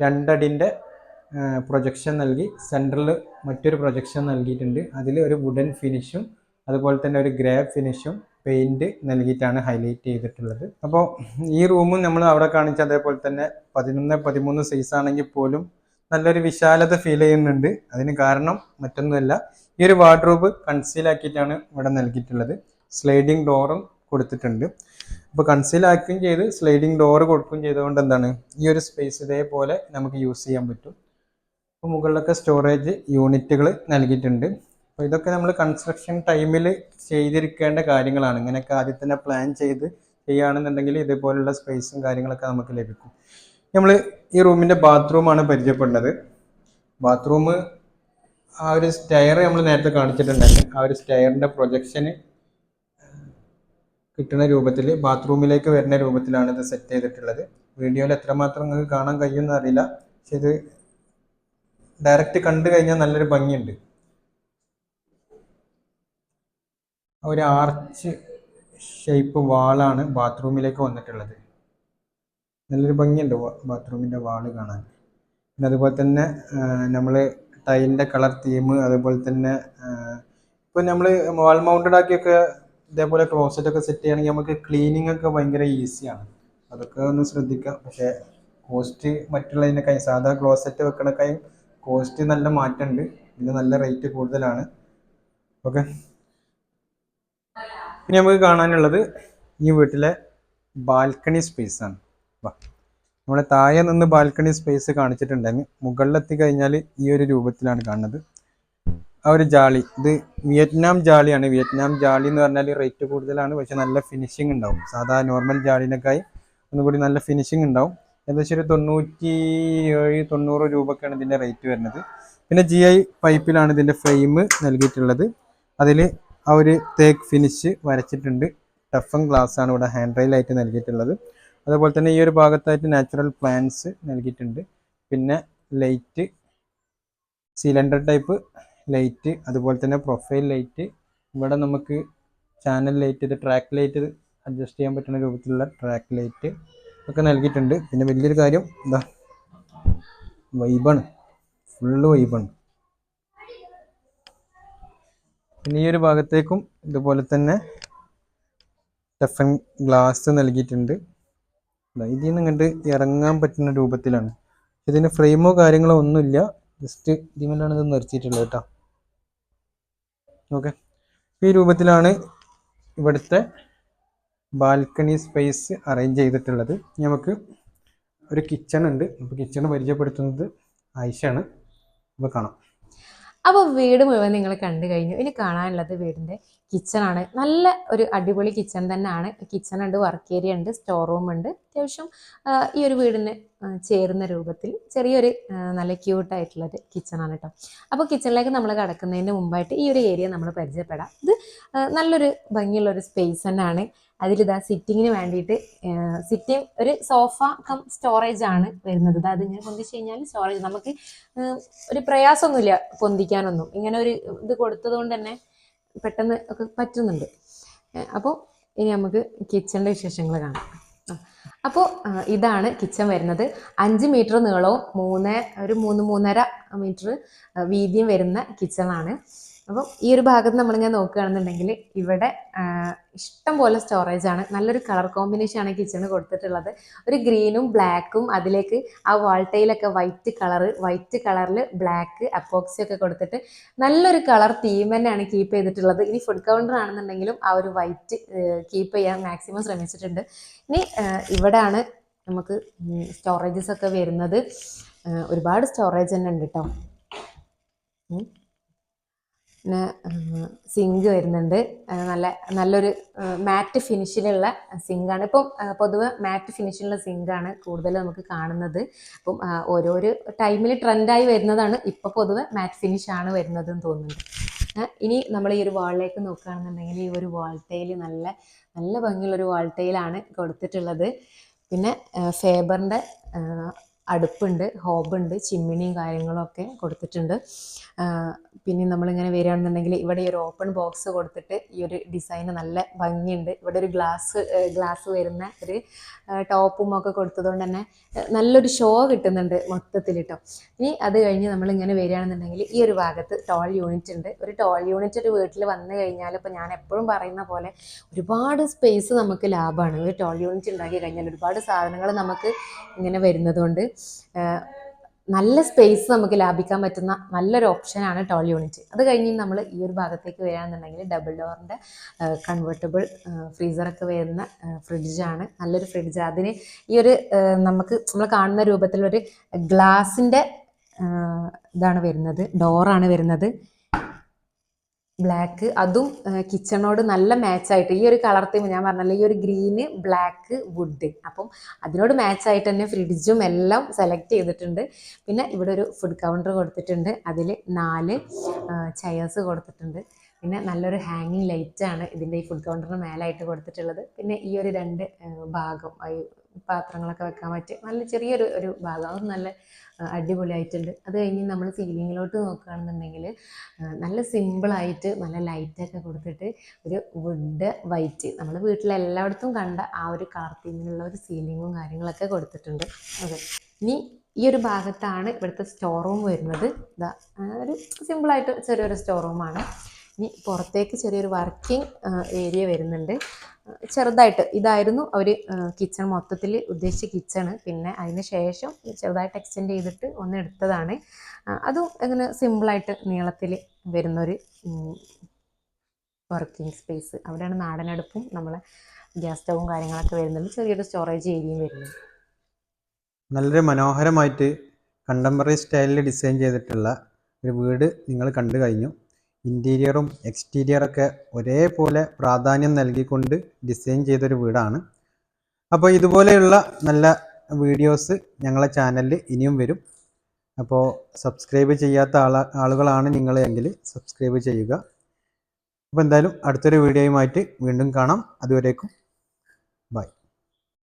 രണ്ടടിന്റെ പ്രൊജക്ഷൻ നൽകി. സെൻട്രിൽ മറ്റൊരു പ്രൊജക്ഷൻ നൽകിയിട്ടുണ്ട്. അതിൽ ഒരു വുഡൻ ഫിനിഷും അതുപോലെ തന്നെ ഒരു ഗ്രേ ഫിനിഷും പെയിന്റ് നൽകിയിട്ടാണ് ഹൈലൈറ്റ് ചെയ്തിട്ടുള്ളത്. അപ്പോൾ ഈ റൂമും നമ്മൾ അവിടെ കാണിച്ച അതേപോലെ തന്നെ പതിനൊന്ന് പതിമൂന്ന് സൈസ് ആണെങ്കിൽ പോലും നല്ലൊരു വിശാലത ഫീൽ ചെയ്യുന്നുണ്ട്. അതിന് കാരണം മറ്റൊന്നുമല്ല. ഈ ഒരു വാർഡ്രോബ് കൺസീൽ ആക്കിയിട്ടാണ് ഇവിടെ നൽകിയിട്ടുള്ളത്. സ്ലൈഡിങ് ഡോറും കൊടുത്തിട്ടുണ്ട്. അപ്പോൾ കൺസീൽ ആക്കുകയും ചെയ്ത് സ്ലൈഡിങ് ഡോർ കൊടുക്കുകയും ചെയ്തുകൊണ്ട് എന്താണ്? ഈ ഒരു സ്പേസ് ഇതേപോലെ നമുക്ക് യൂസ് ചെയ്യാൻ പറ്റും. അപ്പോൾ മുകളിലൊക്കെ സ്റ്റോറേജ് യൂണിറ്റുകൾ നൽകിയിട്ടുണ്ട്. അപ്പോൾ ഇതൊക്കെ നമ്മൾ കൺസ്ട്രക്ഷൻ ടൈമിൽ ചെയ്തിരിക്കേണ്ട കാര്യങ്ങളാണ്. ഇങ്ങനെയൊക്കെ ആദ്യം തന്നെ പ്ലാൻ ചെയ്ത് ചെയ്യുകയാണെന്നുണ്ടെങ്കിൽ ഇതേപോലുള്ള സ്പേസും കാര്യങ്ങളൊക്കെ നമുക്ക് ലഭിക്കും. നമ്മൾ ഈ റൂമിന്റെ ബാത്റൂമാണ് പരിചയപ്പെടുന്നത്. ബാത്റൂം ആ ഒരു സ്റ്റെയർ നമ്മൾ നേരത്തെ കാണിച്ചിട്ടുണ്ടായിരുന്നു. ആ ഒരു സ്റ്റെയറിന്റെ പ്രൊജക്ഷന് കിട്ടുന്ന രൂപത്തിൽ ബാത്റൂമിലേക്ക് വരുന്ന രൂപത്തിലാണ് ഇത് സെറ്റ് ചെയ്തിട്ടുള്ളത്. വീഡിയോയിൽ എത്രമാത്രം നിങ്ങൾക്ക് കാണാൻ കഴിയുമെന്ന് അറിയില്ല. പക്ഷെ ഇത് ഡയറക്റ്റ് കണ്ടു കഴിഞ്ഞാൽ നല്ലൊരു ഭംഗിയുണ്ട്. ഒരു ആർച്ച് ഷേപ്പ് വാളാണ് ബാത്റൂമിലേക്ക് വന്നിട്ടുള്ളത്. നല്ലൊരു ഭംഗിയുണ്ട് ബാത്റൂമിന്റെ വാൾ കാണാൻ. പിന്നെ അതുപോലെ തന്നെ നമ്മൾ ടൈലിന്റെ കളർ തീം അതുപോലെ തന്നെ ഇപ്പം നമ്മൾ വാൾ മൗണ്ടഡ് ആക്കിയൊക്കെ ഇതേപോലെ ക്ലോസറ്റ് ഒക്കെ സെറ്റ് ചെയ്യുകയാണെങ്കിൽ നമുക്ക് ക്ലീനിങ് ഒക്കെ ഭയങ്കര ഈസിയാണ് അതൊക്കെ ഒന്ന് ശ്രദ്ധിക്കാം. പക്ഷേ കോസ്റ്റ് മറ്റുള്ളതിനൊക്കെ സാധാ ക്ലോസറ്റ് വെക്കണക്കായും കോസ്റ്റ് നല്ല മാറ്റമുണ്ട്. ഇത് നല്ല റേറ്റ് കൂടുതലാണ്. ഓക്കെ പിന്നെ നമുക്ക് കാണാനുള്ളത് ഈ വീട്ടിലെ ബാൽക്കണി സ്പേസ് ആണ്. വാ. നമ്മുടെ താഴെ നിന്ന് ബാൽക്കണി സ്പേസ് കാണിച്ചിട്ടുണ്ടെങ്കിൽ മുകളിലെത്തി കഴിഞ്ഞാൽ ഈ ഒരു രൂപത്തിലാണ് കാണുന്നത്. ആ ഒരു ജാളി ഇത് വിയറ്റ്നാം ജാളിയാണ്. വിയറ്റ്നാം ജാളി എന്ന് പറഞ്ഞാൽ റേറ്റ് കൂടുതലാണ് പക്ഷെ നല്ല ഫിനിഷിംഗ് ഉണ്ടാവും. സാധാ നോർമൽ ജാളിനേക്കായി ഒന്നുകൂടി നല്ല ഫിനിഷിംഗ് ഉണ്ടാവും. ഏകദേശം ഒരു തൊണ്ണൂറ്റി ഏഴ് തൊണ്ണൂറ് രൂപക്കാണ് ഇതിന്റെ റേറ്റ് വരുന്നത്. പിന്നെ ജി ഐ പൈപ്പിലാണ് ഇതിന്റെ ഫ്രെയിം നൽകിയിട്ടുള്ളത്. അതിൽ ആ ഒരു തേക്ക് ഫിനിഷ് വരച്ചിട്ടുണ്ട്. ടഫൻ ഗ്ലാസ് ആണ് ഇവിടെ ഹാൻഡ് റെയിലായിട്ട് നൽകിയിട്ടുള്ളത്. അതുപോലെ തന്നെ ഈ ഒരു ഭാഗത്തായിട്ട് നാച്ചുറൽ പ്ലാന്റ്സ് നൽകിയിട്ടുണ്ട്. പിന്നെ ലൈറ്റ് സിലിണ്ടർ ടൈപ്പ് ലൈറ്റ് അതുപോലെ തന്നെ പ്രൊഫൈൽ ലൈറ്റ് ഇവിടെ നമുക്ക് ചാനൽ ലൈറ്റ് ഇത് ട്രാക്ക് ലൈറ്റ് അഡ്ജസ്റ്റ് ചെയ്യാൻ പറ്റുന്ന രൂപത്തിലുള്ള ട്രാക്ക് ലൈറ്റ് ഒക്കെ നൽകിയിട്ടുണ്ട്. പിന്നെ വലിയൊരു കാര്യം എന്താ വൈബാണ് ഫുള്ള് വൈബാണ് പിന്നെ ഈ ഒരു ഭാഗത്തേക്കും ഇതുപോലെ തന്നെ ടഫൻ ഗ്ലാസ് നൽകിയിട്ടുണ്ട്. ഇതിൽ നിന്ന് കണ്ട് ഇറങ്ങാൻ പറ്റുന്ന രൂപത്തിലാണ്. ഇതിന് ഫ്രെയിമോ കാര്യങ്ങളോ ഒന്നുമില്ല. ജസ്റ്റ് ഇതിമേലാണ് ഇത് നിർത്തിയിട്ടുള്ളത് കേട്ടോ. ഓക്കെ ഈ രൂപത്തിലാണ് ഇവിടുത്തെ ബാൽക്കണി സ്പേസ് അറേഞ്ച് ചെയ്തിട്ടുള്ളത്. നമുക്ക് ഒരു കിച്ചൺ ഉണ്ട്. അപ്പോൾ കിച്ചൺ പരിചയപ്പെടുത്തുന്നത് ആയിഷയാണ് അപ്പോൾ കാണാം. അപ്പോൾ വീട് മുഴുവൻ നിങ്ങൾ കണ്ടു കഴിഞ്ഞു. ഇനി കാണാനുള്ളത് വീടിന്റെ കിച്ചണാണ് നല്ല ഒരു അടിപൊളി കിച്ചൺ തന്നെയാണ്. കിച്ചൺ ഉണ്ട് വർക്ക് ഏരിയ ഉണ്ട് സ്റ്റോർ റൂം ഉണ്ട്. അത്യാവശ്യം ഈ ഒരു വീടിന് ചേരുന്ന രൂപത്തിൽ ചെറിയൊരു നല്ല ക്യൂട്ടായിട്ടുള്ളൊരു കിച്ചണാണ് കേട്ടോ അപ്പോൾ കിച്ചണിലേക്ക് നമ്മൾ കടക്കുന്നതിന് മുമ്പായിട്ട് ഈ ഒരു ഏരിയ നമ്മൾ പരിചയപ്പെടാം. ഇത് നല്ലൊരു ഭംഗിയുള്ള ഒരു സ്പേസ് തന്നെയാണ്. അതിലിതാ സിറ്റിങ്ങിന് വേണ്ടിയിട്ട് സിറ്റിംഗ് ഒരു സോഫ കം സ്റ്റോറേജ് ആണ് വരുന്നത്. ഇത് അതിങ്ങനെ പൊന്തിച്ച് കഴിഞ്ഞാൽ സ്റ്റോറേജ് നമുക്ക് ഒരു പ്രയാസമൊന്നുമില്ല പൊന്തിക്കാനൊന്നും. ഇങ്ങനെ ഒരു ഇത് കൊടുത്തത് കൊണ്ട് തന്നെ പെട്ടെന്ന് ഒക്കെ പറ്റുന്നുണ്ട്. അപ്പോൾ ഇനി നമുക്ക് കിച്ചണിന്റെ വിശേഷങ്ങൾ കാണാം. അപ്പോൾ ഇതാണ് കിച്ചൺ വരുന്നത്. അഞ്ച് മീറ്റർ നീളവും മൂന്ന് ഒരു മൂന്ന് മൂന്നര മീറ്റർ വീതിയും വരുന്ന കിച്ചണാണ് അപ്പം ഈ ഒരു ഭാഗത്ത് നമ്മളിങ്ങനെ നോക്കുകയാണെന്നുണ്ടെങ്കിൽ ഇവിടെ ഇഷ്ടം പോലെ സ്റ്റോറേജ് ആണ്. നല്ലൊരു കളർ കോമ്പിനേഷൻ ആണ് കിച്ചണിൽ കൊടുത്തിട്ടുള്ളത്. ഒരു ഗ്രീനും ബ്ലാക്കും അതിലേക്ക് ആ വാൾട്ടയിലൊക്കെ വൈറ്റ് കളർ വൈറ്റ് കളറിൽ ബ്ലാക്ക് അപ്പോക്സി ഒക്കെ കൊടുത്തിട്ട് നല്ലൊരു കളർ തീം തന്നെയാണ് കീപ്പ് ചെയ്തിട്ടുള്ളത്. ഇനി ഫുഡ് കൗണ്ടർ ആണെന്നുണ്ടെങ്കിലും ആ ഒരു വൈറ്റ് കീപ്പ് ചെയ്യാൻ മാക്സിമം ശ്രമിച്ചിട്ടുണ്ട്. ഇനി ഇവിടെയാണ് നമുക്ക് സ്റ്റോറേജസ് ഒക്കെ വരുന്നത്. ഒരുപാട് സ്റ്റോറേജ് തന്നെ ഉണ്ട് കേട്ടോ. പിന്നെ സിങ്ക് വരുന്നുണ്ട്. നല്ല നല്ലൊരു മാറ്റ് ഫിനിഷിലുള്ള സിങ്കാണ് ഇപ്പം പൊതുവെ മാറ്റ് ഫിനിഷിലുള്ള സിങ്കാണ് കൂടുതൽ നമുക്ക് കാണുന്നത്. അപ്പം ഓരോരോ ടൈമിൽ ട്രെൻഡായി വരുന്നതാണ്. ഇപ്പൊ പൊതുവെ മാറ്റ് ഫിനിഷ് ആണ് വരുന്നതെന്ന് തോന്നുന്നുണ്ട്. ഇനി നമ്മൾ ഈ ഒരു വാളിലേക്ക് നോക്കുകയാണെന്നുണ്ടെങ്കിൽ ഈ ഒരു വാൾ ടൈൽ നല്ല നല്ല ഭംഗിയുള്ള ഒരു വാൾ ടൈലാണ് കൊടുത്തിട്ടുള്ളത്. പിന്നെ ഫേബറിന്റെ അടുപ്പുണ്ട് ഹോബുണ്ട് ചിമ്മിനിയും കാര്യങ്ങളൊക്കെ കൊടുത്തിട്ടുണ്ട്. പിന്നെ നമ്മളിങ്ങനെ വരികയാണെന്നുണ്ടെങ്കിൽ ഇവിടെ ഒരു ഓപ്പൺ ബോക്സ് കൊടുത്തിട്ട് ഈ ഒരു ഡിസൈന് നല്ല ഭംഗിയുണ്ട്. ഇവിടെ ഒരു ഗ്ലാസ് ഗ്ലാസ് വരുന്ന ഒരു ടോപ്പും ഒക്കെ കൊടുത്തതുകൊണ്ട് തന്നെ നല്ലൊരു ഷോ കിട്ടുന്നുണ്ട് മൊത്തത്തിൽ കേട്ടോ ഇനി അത് കഴിഞ്ഞ് നമ്മളിങ്ങനെ വരികയാണെന്നുണ്ടെങ്കിൽ ഈ ഒരു ഭാഗത്ത് ടോൾ യൂണിറ്റ് ഉണ്ട്. ഒരു ടോൾ യൂണിറ്റ് ഒരു വീട്ടിൽ വന്നു കഴിഞ്ഞാൽ ഇപ്പോൾ ഞാൻ എപ്പോഴും പറയുന്ന പോലെ ഒരുപാട് സ്പേസ് നമുക്ക് ലാഭമാണ്. ഒരു ടോൾ യൂണിറ്റ് ഉണ്ടാക്കി കഴിഞ്ഞാൽ ഒരുപാട് സാധനങ്ങൾ നമുക്ക് ഇങ്ങനെ വരുന്നതുകൊണ്ട് നല്ല സ്പേസ് നമുക്ക് ലാഭിക്കാൻ പറ്റുന്ന നല്ലൊരു ഓപ്ഷനാണ് ടോൾ യൂണിറ്റ് അത് കഴിഞ്ഞ് നമ്മൾ ഈ ഒരു ഭാഗത്തേക്ക് വരികയാണെന്നുണ്ടെങ്കിൽ ഡബിൾ ഡോറിന്റെ കൺവേർട്ടബിൾ ഫ്രീസറൊക്കെ വരുന്ന ഫ്രിഡ്ജാണ് നല്ലൊരു ഫ്രിഡ്ജ് അതിന് ഈ ഒരു നമുക്ക് നമ്മൾ കാണുന്ന രൂപത്തിലൊരു ഗ്ലാസിന്റെ ഇതാണ് വരുന്നത് ഡോറാണ് വരുന്നത്. ബ്ലാക്ക് അതും കിച്ചണോട് നല്ല മാച്ചായിട്ട് ഈ ഒരു കളർ തീം ഞാൻ പറഞ്ഞല്ലോ ഈ ഒരു ഗ്രീന് ബ്ലാക്ക് വുഡ് അപ്പം അതിനോട് മാച്ചായിട്ട് തന്നെ ഫ്രിഡ്ജും എല്ലാം സെലക്ട് ചെയ്തിട്ടുണ്ട്. പിന്നെ ഇവിടെ ഒരു ഫുഡ് കൗണ്ടർ കൊടുത്തിട്ടുണ്ട്. അതിൽ നാല് ചെയേഴ്സ് കൊടുത്തിട്ടുണ്ട്. പിന്നെ നല്ലൊരു ഹാങ്ങിങ് ലൈറ്റാണ് ഇതിന്റെ ഈ ഫുഡ് കൗണ്ടറിന് മേലായിട്ട് കൊടുത്തിട്ടുള്ളത്. പിന്നെ ഈ ഒരു രണ്ട് ഭാഗം പാത്രങ്ങളൊക്കെ വെക്കാൻ പറ്റിയ നല്ല ചെറിയൊരു ഒരു ഭാഗം. അത് നല്ല അടിപൊളിയായിട്ടുണ്ട്. അത് കഴിഞ്ഞ് നമ്മൾ സീലിങ്ങിലോട്ട് നോക്കുകയാണെന്നുണ്ടെങ്കിൽ നല്ല സിമ്പിളായിട്ട് നല്ല ലൈറ്റൊക്കെ കൊടുത്തിട്ട് ഒരു വുഡ് വൈറ്റ് നമ്മൾ വീട്ടിലെല്ലായിടത്തും കണ്ട ആ ഒരു കളർ തീമിലുള്ള ഒരു സീലിങ്ങും കാര്യങ്ങളൊക്കെ കൊടുത്തിട്ടുണ്ട്. അതെ. ഇനി ഈ ഒരു ഭാഗത്താണ് ഇവിടുത്തെ സ്റ്റോർ റൂം വരുന്നത്. ഇതാ ഒരു സിമ്പിളായിട്ട് ചെറിയൊരു സ്റ്റോർ റൂമാണ് ഇനി പുറത്തേക്ക് ചെറിയൊരു വർക്കിംഗ് ഏരിയ വരുന്നുണ്ട്. ചെറുതായിട്ട് ഇതായിരുന്നു അവർ കിച്ചൺ മൊത്തത്തിൽ ഉദ്ദേശിച്ച കിച്ചണ്. പിന്നെ അതിന് ശേഷം ചെറുതായിട്ട് എക്സ്റ്റെൻഡ് ചെയ്തിട്ട് ഒന്ന് എടുത്തതാണ്. അതും അങ്ങനെ സിമ്പിളായിട്ട് നീളത്തിൽ വരുന്നൊരു വർക്കിംഗ് സ്പേസ് അവിടെയാണ് നാടനടുപ്പും നമ്മളെ ഗ്യാസ് സ്റ്റവും കാര്യങ്ങളൊക്കെ വരുന്നുണ്ട് ചെറിയൊരു സ്റ്റോറേജ് ഏരിയയും വരുന്നുണ്ട് നല്ലൊരു മനോഹരമായിട്ട് കണ്ടംപററി സ്റ്റൈലിൽ ഡിസൈൻ ചെയ്തിട്ടുള്ള ഒരു വീട് നിങ്ങൾ കണ്ടു കഴിഞ്ഞു. ഇന്റീരിയറും എക്സ്റ്റീരിയറൊക്കെ ഒരേപോലെ പ്രാധാന്യം നൽകിക്കൊണ്ട് ഡിസൈൻ ചെയ്തൊരു വീടാണ്. അപ്പോൾ ഇതുപോലെയുള്ള നല്ല വീഡിയോസ് ഞങ്ങളെ ചാനലിൽ ഇനിയും വരും. അപ്പോൾ സബ്സ്ക്രൈബ് ചെയ്യാത്ത ആള ആളുകളാണ് നിങ്ങൾ എങ്കിൽ സബ്സ്ക്രൈബ് ചെയ്യുക. അപ്പോൾ എന്തായാലും അടുത്തൊരു വീഡിയോയുമായിട്ട് വീണ്ടും കാണാം. അതുവരേക്കും. ബൈ.